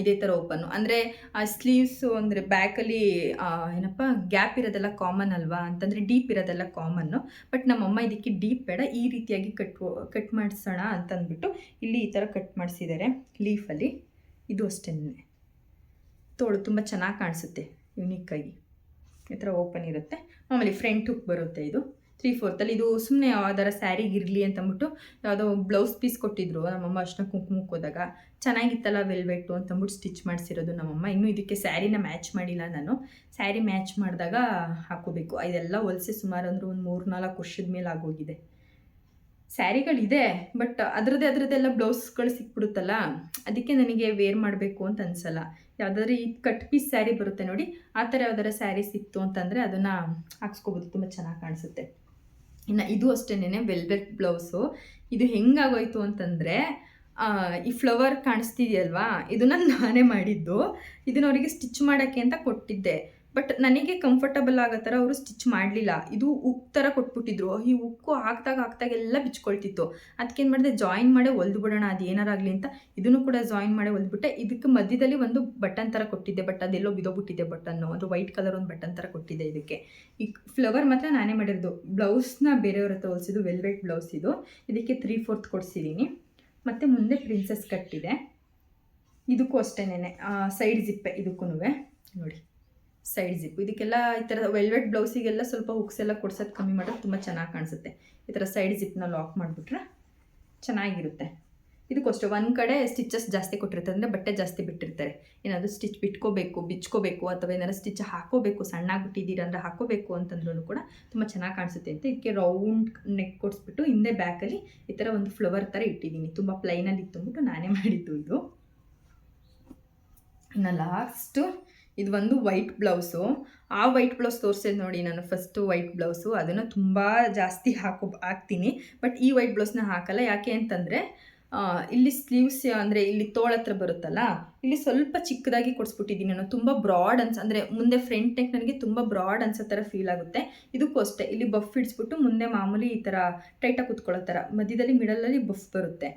ಇದೇ ಥರ ಓಪನ್ನು ಅಂದರೆ, ಆ ಸ್ಲೀವ್ಸು ಅಂದರೆ ಬ್ಯಾಕಲ್ಲಿ ಏನಪ್ಪ ಗ್ಯಾಪ್ ಇರೋದೆಲ್ಲ ಕಾಮನ್ ಅಲ್ವಾ? ಅಂತಂದರೆ ಡೀಪ್ ಇರೋದೆಲ್ಲ ಕಾಮನ್ನು ಬಟ್ ನಮ್ಮಮ್ಮ ಇದಕ್ಕೆ ಡೀಪ್ ಬೇಡ. ಈ ರೀತಿಯಾಗಿ ಕಟ್ ಕಟ್ ಮಾಡಿಸೋಣ ಅಂತಂದ್ಬಿಟ್ಟು ಇಲ್ಲಿ ಈ ಥರ ಕಟ್ ಮಾಡಿಸಿದ್ದಾರೆ ಲೀಫಲ್ಲಿ ಇದು ಅಷ್ಟೇ. ತೋಳು ತುಂಬ ಚೆನ್ನಾಗಿ ಕಾಣಿಸುತ್ತೆ ಯುನೀಕಾಗಿ ಈ ಥರ ಓಪನ್ ಇರುತ್ತೆ. ಮಾಮೂಲಿ ಫ್ರಂಟ್ ಹುಕ್ ಬರುತ್ತೆ ಇದು. ತ್ರೀ ಫೋರ್ತಲ್ಲಿ ಇದು ಸುಮ್ಮನೆ ಯಾವ್ದಾರ ಸ್ಯಾರಿಗೆ ಇರಲಿ ಅಂತಂದ್ಬಿಟ್ಟು ಯಾವುದೋ ಬ್ಲೌಸ್ ಪೀಸ್ ಕೊಟ್ಟಿದ್ರು ನಮ್ಮಮ್ಮ ಅಷ್ಟನ್ನ ಕುಂಕುಮಕ್ಕೆ ಹೋದಾಗ ಚೆನ್ನಾಗಿತ್ತಲ್ಲ ವೆಲ್ವೆಟ್ಟು ಅಂತಂದ್ಬಿಟ್ಟು ಸ್ಟಿಚ್ ಮಾಡಿಸಿರೋದು ನಮ್ಮಮ್ಮ. ಇನ್ನೂ ಇದಕ್ಕೆ ಸ್ಯಾರಿನ ಮ್ಯಾಚ್ ಮಾಡಿಲ್ಲ ನಾನು. ಸ್ಯಾರಿ ಮ್ಯಾಚ್ ಮಾಡಿದಾಗ ಹಾಕೋಬೇಕು. ಇದೆಲ್ಲ ಹೊಲಿಸಿ ಸುಮಾರು ಅಂದರೆ ಒಂದು ಮೂರು ನಾಲ್ಕು ವರ್ಷದ ಮೇಲೆ ಆಗೋಗಿದೆ. ಸ್ಯಾರಿಗಳಿದೆ ಬಟ್ ಅದರದ್ದೇ ಅದರದ್ದೆಲ್ಲ ಬ್ಲೌಸ್ಗಳು ಸಿಕ್ಬಿಡುತ್ತಲ್ಲ. ಅದಕ್ಕೆ ನನಗೆ ವೇರ್ ಮಾಡಬೇಕು ಅಂತ ಅನ್ಸಲ್ಲ. ಯಾವುದಾದ್ರೂ ಈ ಕಟ್ ಪೀಸ್ ಸ್ಯಾರಿ ಬರುತ್ತೆ ನೋಡಿ, ಆ ಥರ ಯಾವ್ದಾರ ಸ್ಯಾರಿ ಸಿಕ್ತು ಅಂತಂದರೆ ಅದನ್ನು ಹಾಕ್ಸ್ಕೊಬೋದು. ತುಂಬ ಚೆನ್ನಾಗಿ ಕಾಣಿಸುತ್ತೆ. ಇನ್ನು ಇದು ಅಷ್ಟೇನೆ ವೆಲ್ವೆಟ್ ಬ್ಲೌಸು. ಇದು ಹೆಂಗಾಗೋಯ್ತು ಅಂತಂದರೆ ಈ ಫ್ಲವರ್ ಕಾಣಿಸ್ತಿದೆಯಲ್ವಾ? ಇದನ್ನ ನಾನೇ ಮಾಡಿದ್ದು. ಇದನ್ನ ಅವರಿಗೆ ಸ್ಟಿಚ್ ಮಾಡೋಕ್ಕೆ ಅಂತ ಕೊಟ್ಟಿದ್ದೆ. ಬಟ್ ನನಗೆ ಕಂಫರ್ಟಬಲ್ ಆಗೋ ಥರ ಅವರು ಸ್ಟಿಚ್ ಮಾಡಲಿಲ್ಲ. ಇದು ಉಕ್ ಥರ ಕೊಟ್ಬಿಟ್ಟಿದ್ರು. ಈ ಉಕ್ಕು ಹಾಕ್ದಾಗ ಹಾಕ್ದಾಗ ಎಲ್ಲ ಬಿಚ್ಕೊಳ್ತಿತ್ತು. ಅದಕ್ಕೇನು ಮಾಡಿದೆ? ಜಾಯಿನ್ ಮಾಡೇ ಹೊಲ್ದು ಬಿಡೋಣ ಅದು ಏನಾರಾಗಲಿ ಅಂತ ಇದನ್ನು ಕೂಡ ಜಾಯಿನ್ ಮಾಡೇ ಹೊಲ್ದ್ಬಿಟ್ಟೆ. ಇದಕ್ಕೆ ಮಧ್ಯದಲ್ಲಿ ಒಂದು ಬಟನ್ ಥರ ಕೊಟ್ಟಿದ್ದೆ. ಬಟ್ ಅದೆಲ್ಲೋ ಬಿದೋಗ್ಬಿಟ್ಟಿದೆ ಬಟನ್ನು ಅದು ವೈಟ್ ಕಲರ್ ಒಂದು ಬಟನ್ ಥರ ಕೊಟ್ಟಿದ್ದೆ ಇದಕ್ಕೆ. ಈ ಫ್ಲವರ್ ಮಾತ್ರ ನಾನೇ ಮಾಡಿರೋದು. ಬ್ಲೌಸ್ನ ಬೇರೆಯವ್ರ ಹತ್ರ ಹೊಲಿಸಿದ್ದು ವೆಲ್ವೆಟ್ ಬ್ಲೌಸ್ ಇದು. ಇದಕ್ಕೆ ತ್ರೀ ಫೋರ್ತ್ ಕೊಡಿಸಿದ್ದೀನಿ ಮತ್ತು ಮುಂದೆ ಪ್ರಿನ್ಸಸ್ ಕಟ್ಟಿದೆ ಇದಕ್ಕೂ ಅಷ್ಟೇನೆ ಸೈಡ್ ಜಿಪ್ಪೆ ಇದಕ್ಕೂ ನೋಡಿ. ಸೈಡ್ ಜಿಪ್ ಇದಕ್ಕೆಲ್ಲ ಈ ಥರ ವೆಲ್ವೆಟ್ ಬ್ಲೌಸಿಗೆಲ್ಲ ಸ್ವಲ್ಪ ಹುಕ್ಸ್ ಎಲ್ಲ ಕೊಡ್ಸೋದು ಕಮ್ಮಿ ಮಾಡೋದು ತುಂಬ ಚೆನ್ನಾಗಿ ಕಾಣಿಸುತ್ತೆ. ಈ ಥರ ಸೈಡ್ ಜಿಪ್ನ ಲಾಕ್ ಮಾಡಿಬಿಟ್ರೆ ಚೆನ್ನಾಗಿರುತ್ತೆ. ಇದಕ್ಕೂ ಒಂದು ಕಡೆ ಸ್ಟಿಚಸ್ ಜಾಸ್ತಿ ಕೊಟ್ಟಿರ್ತಾರೆ ಅಂದರೆ ಬಟ್ಟೆ ಜಾಸ್ತಿ ಬಿಟ್ಟಿರ್ತಾರೆ. ಏನಾದರೂ ಸ್ಟಿಚ್ ಬಿಟ್ಕೋಬೇಕು, ಬಿಚ್ಕೋಬೇಕು ಅಥವಾ ಏನಾದ್ರು ಸ್ಟಿಚ್ ಹಾಕೋಬೇಕು, ಸಣ್ಣಾಗ್ಬಿಟ್ಟಿದ್ದೀರ ಅಂದರೆ ಹಾಕೋಬೇಕು ಅಂತಂದ್ರೂ ಕೂಡ ತುಂಬ ಚೆನ್ನಾಗಿ ಕಾಣಿಸುತ್ತೆ ಅಂತ ಇದಕ್ಕೆ ರೌಂಡ್ ನೆಕ್ ಕೊಡಿಸ್ಬಿಟ್ಟು ಹಿಂದೆ ಬ್ಯಾಕಲ್ಲಿ ಈ ಥರ ಒಂದು ಫ್ಲವರ್ ಥರ ಇಟ್ಟಿದ್ದೀನಿ. ತುಂಬ ಪ್ಲೈನಲ್ಲಿ ಇತ್ತು ಅಂದ್ಬಿಟ್ಟು ನಾನೇ ಮಾಡಿದ್ದು ಇದು. ಇನ್ನು ಲಾಸ್ಟು ಇದು ಒಂದು ವೈಟ್ ಬ್ಲೌಸು. ಆ ವೈಟ್ ಬ್ಲೌಸ್ ತೋರಿಸಿದ್ ನೋಡಿ ನಾನು ಫಸ್ಟು ವೈಟ್ ಬ್ಲೌಸು. ಅದನ್ನು ತುಂಬ ಜಾಸ್ತಿ ಹಾಕೋ, ಹಾಕ್ತೀನಿ. ಬಟ್ ಈ ವೈಟ್ ಬ್ಲೌಸ್ನ ಹಾಕಲ್ಲ. ಯಾಕೆ ಅಂತಂದರೆ ಇಲ್ಲಿ ಸ್ಲೀವ್ಸ್ ಅಂದರೆ ಇಲ್ಲಿ ತೋಳ ಹತ್ರ ಬರುತ್ತಲ್ಲ, ಇಲ್ಲಿ ಸ್ವಲ್ಪ ಚಿಕ್ಕದಾಗಿ ಕೊಡಿಸ್ಬಿಟ್ಟಿದ್ದೀನಿ ನಾನು. ತುಂಬ ಬ್ರಾಡ್ ಅನ್ಸ, ಅಂದರೆ ಮುಂದೆ ಫ್ರಂಟ್ ನೆಕ್ ನನಗೆ ತುಂಬ ಬ್ರಾಡ್ ಅನ್ಸೋ ಥರ ಫೀಲ್ ಆಗುತ್ತೆ. ಇದಕ್ಕೂ ಅಷ್ಟೇ ಇಲ್ಲಿ ಬಫ್ ಇಡಿಸ್ಬಿಟ್ಟು ಮುಂದೆ ಮಾಮೂಲಿ ಈ ಥರ ಟೈಟಾಗಿ ಕುತ್ಕೊಳ್ಳೋ ಥರ, ಮಧ್ಯದಲ್ಲಿ, ಮಿಡಲಲ್ಲಿ ಬಫ್ ಬರುತ್ತೆ.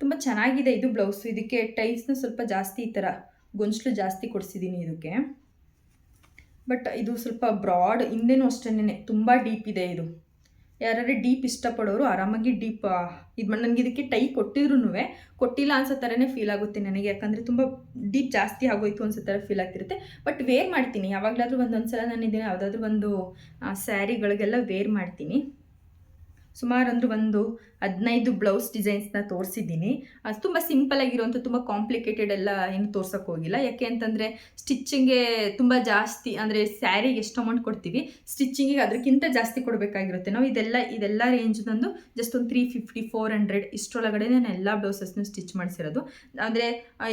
ತುಂಬ ಚೆನ್ನಾಗಿದೆ ಇದು ಬ್ಲೌಸು. ಇದಕ್ಕೆ ಟೈಲ್ಸ್ನ ಸ್ವಲ್ಪ ಜಾಸ್ತಿ ಈ ಥರ ಗೊಂಚಲು ಜಾಸ್ತಿ ಕೊಡಿಸಿದ್ದೀನಿ ಇದಕ್ಕೆ. ಬಟ್ ಇದು ಸ್ವಲ್ಪ ಬ್ರಾಡ್ ಹಿಂದೆನೂ ಅಷ್ಟೇನೆ ತುಂಬ ಡೀಪ್ ಇದೆ ಇದು. ಯಾರು ಡೀಪ್ ಇಷ್ಟಪಡೋರು ಆರಾಮಾಗಿ ಡೀಪ್ ಇದು ನನಗೆ ಇದಕ್ಕೆ ಟೈ ಕೊಟ್ಟಿದ್ರು ಕೊಟ್ಟಿಲ್ಲ ಅನ್ಸೋ ಥರನೇ ಫೀಲ್ ಆಗುತ್ತೆ ನನಗೆ. ಯಾಕಂದರೆ ತುಂಬ ಡೀಪ್ ಜಾಸ್ತಿ ಆಗೋಯ್ತು ಅನ್ಸೋ ಥರ ಫೀಲ್ ಆಗ್ತಿರುತ್ತೆ. ಬಟ್ ವೇರ್ ಮಾಡ್ತೀನಿ. ಯಾವಾಗಲಾದ್ರೂ ಒಂದೊಂದು ಸಲ ನಾನು ಇದನ್ನು ಯಾವುದಾದ್ರೂ ಒಂದು ಸ್ಯಾರಿಗಳಿಗೆಲ್ಲ ವೇರ್ ಮಾಡ್ತೀನಿ. ಸುಮಾರು ಅಂದ್ರೆ ಒಂದು ಹದಿನೈದು ಬ್ಲೌಸ್ ಡಿಸೈನ್ಸ್ನ ತೋರಿಸಿದ್ದೀನಿ. ಅದು ತುಂಬ ಸಿಂಪಲ್ ಆಗಿರುವಂಥ ತುಂಬ ಕಾಂಪ್ಲಿಕೇಟೆಡ್ ಎಲ್ಲ ಏನು ತೋರ್ಸೋಕೆ ಹೋಗಿಲ್ಲ. ಯಾಕೆ ಅಂತಂದರೆ ಸ್ಟಿಚ್ಚಿಂಗ್ಗೆ ತುಂಬ ಜಾಸ್ತಿ ಅಂದರೆ ಸ್ಯಾರಿಗೆ ಎಷ್ಟು ಅಮೌಂಟ್ ಕೊಡ್ತೀವಿ, ಸ್ಟಿಚ್ಚಿಂಗಿಗೆ ಅದಕ್ಕಿಂತ ಜಾಸ್ತಿ ಕೊಡಬೇಕಾಗಿರುತ್ತೆ. ನಾವು ಇದೆಲ್ಲ ಇದೆಲ್ಲ ರೇಂಜ್ ತಂದು ಜಸ್ಟ್ ಒಂದು ತ್ರೀ ಫಿಫ್ಟಿ ಫೋರ್ ಹಂಡ್ರೆಡ್ ಇಷ್ಟರೊಳಗಡೆ ನಾನು ಎಲ್ಲ ಬ್ಲೌಸಸ್ನ ಸ್ಟಿಚ್ ಮಾಡಿಸಿರೋದು. ಅಂದರೆ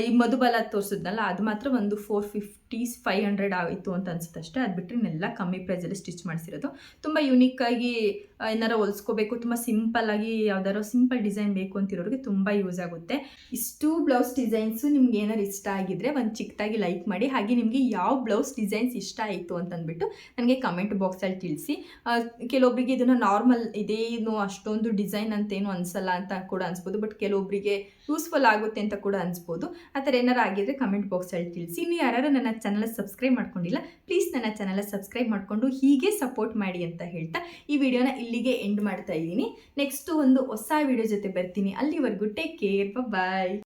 ಈ ಮಧುಬಲ ತೋರಿಸಿದ್ನಲ್ಲ, ಅದು ಮಾತ್ರ ಒಂದು ಫೋರ್ ಫಿಫ್ಟಿ ಫೈವ್ ಹಂಡ್ರೆಡ್ ಆಯಿತು ಅಂತ ಅನ್ಸುತ್ತೆ ಅಷ್ಟೇ ಅದು ಬಿಟ್ಟರೆ ನೆಲ್ಲ ಕಮ್ಮಿ ಪ್ರೈಸಲ್ಲಿ ಸ್ಟಿಚ್ ಮಾಡಿಸಿರೋದು. ತುಂಬ ಯುನೀಕಾಗಿ ಏನಾರ ಹೊಲ್ಸ್ಕೋಬೇಕು, ತುಂಬ ಸಿಂಪಲ್ಲಾಗಿ ಯಾವ್ದಾದ್ರು ಸಿಂಪಲ್ ಡಿಸೈನ್ ಬೇಕು ಅಂತಿರೋರಿಗೆ ತುಂಬ ಯೂಸ್ ಆಗುತ್ತೆ. ಇಷ್ಟು ಬ್ಲೌಸ್ ಡಿಸೈನ್ಸು ನಿಮ್ಗೆ ಏನಾರು ಇಷ್ಟ ಆಗಿದ್ರೆ ಒಂದು ಚಿಕ್ಕದಾಗಿ ಲೈಕ್ ಮಾಡಿ, ಹಾಗೆ ನಿಮಗೆ ಯಾವ ಬ್ಲೌಸ್ ಡಿಸೈನ್ಸ್ ಇಷ್ಟ ಆಯಿತು ಅಂತಂದ್ಬಿಟ್ಟು ನನಗೆ ಕಮೆಂಟ್ ಬಾಕ್ಸಲ್ಲಿ ತಿಳಿಸಿ. ಕೆಲವೊಬ್ಬರಿಗೆ ಇದನ್ನು ನಾರ್ಮಲ್ ಇದೇನು ಅಷ್ಟೊಂದು ಡಿಸೈನ್ ಅಂತೇನು ಅನಿಸಲ್ಲ ಅಂತ ಕೂಡ ಅನ್ಸ್ಬೋದು ಬಟ್ ಕೆಲವೊಬ್ಬರಿಗೆ ಯೂಸ್ಫುಲ್ ಆಗುತ್ತೆ ಅಂತ ಕೂಡ ಅನ್ಸ್ಬೋದು. ಆ ಥರ ಏನಾರು ಆಗಿದ್ರೆ ಕಮೆಂಟ್ ಬಾಕ್ಸಲ್ಲಿ ತಿಳಿಸಿ. ನೀವು ಯಾರು ನನ್ನ ಚಾನಲ್ ಸಬ್ಸ್ಕ್ರೈಬ್ ಮಾಡ್ಕೊಂಡಿಲ್ಲ ಪ್ಲೀಸ್ ನನ್ನ ಚಾನಲ್ ಸಬ್ಸ್ಕ್ರೈಬ್ ಮಾಡಿಕೊಂಡು ಹೀಗೆ ಸಪೋರ್ಟ್ ಮಾಡಿ ಅಂತ ಹೇಳ್ತಾ ಈ ವಿಡಿಯೋನ ಇಲ್ಲಿಗೆ ಎಂಡ್ ಮಾಡ್ತಾ ಇದ್ದೀನಿ. ನೆಕ್ಸ್ಟ್ ಒಂದು ಹೊಸ ವಿಡಿಯೋ ಜೊತೆ ಬರ್ತೀನಿ. ಅಲ್ಲಿವರೆಗೂ ಟೇಕ್ ಕೇರ್ ಬಾಯ್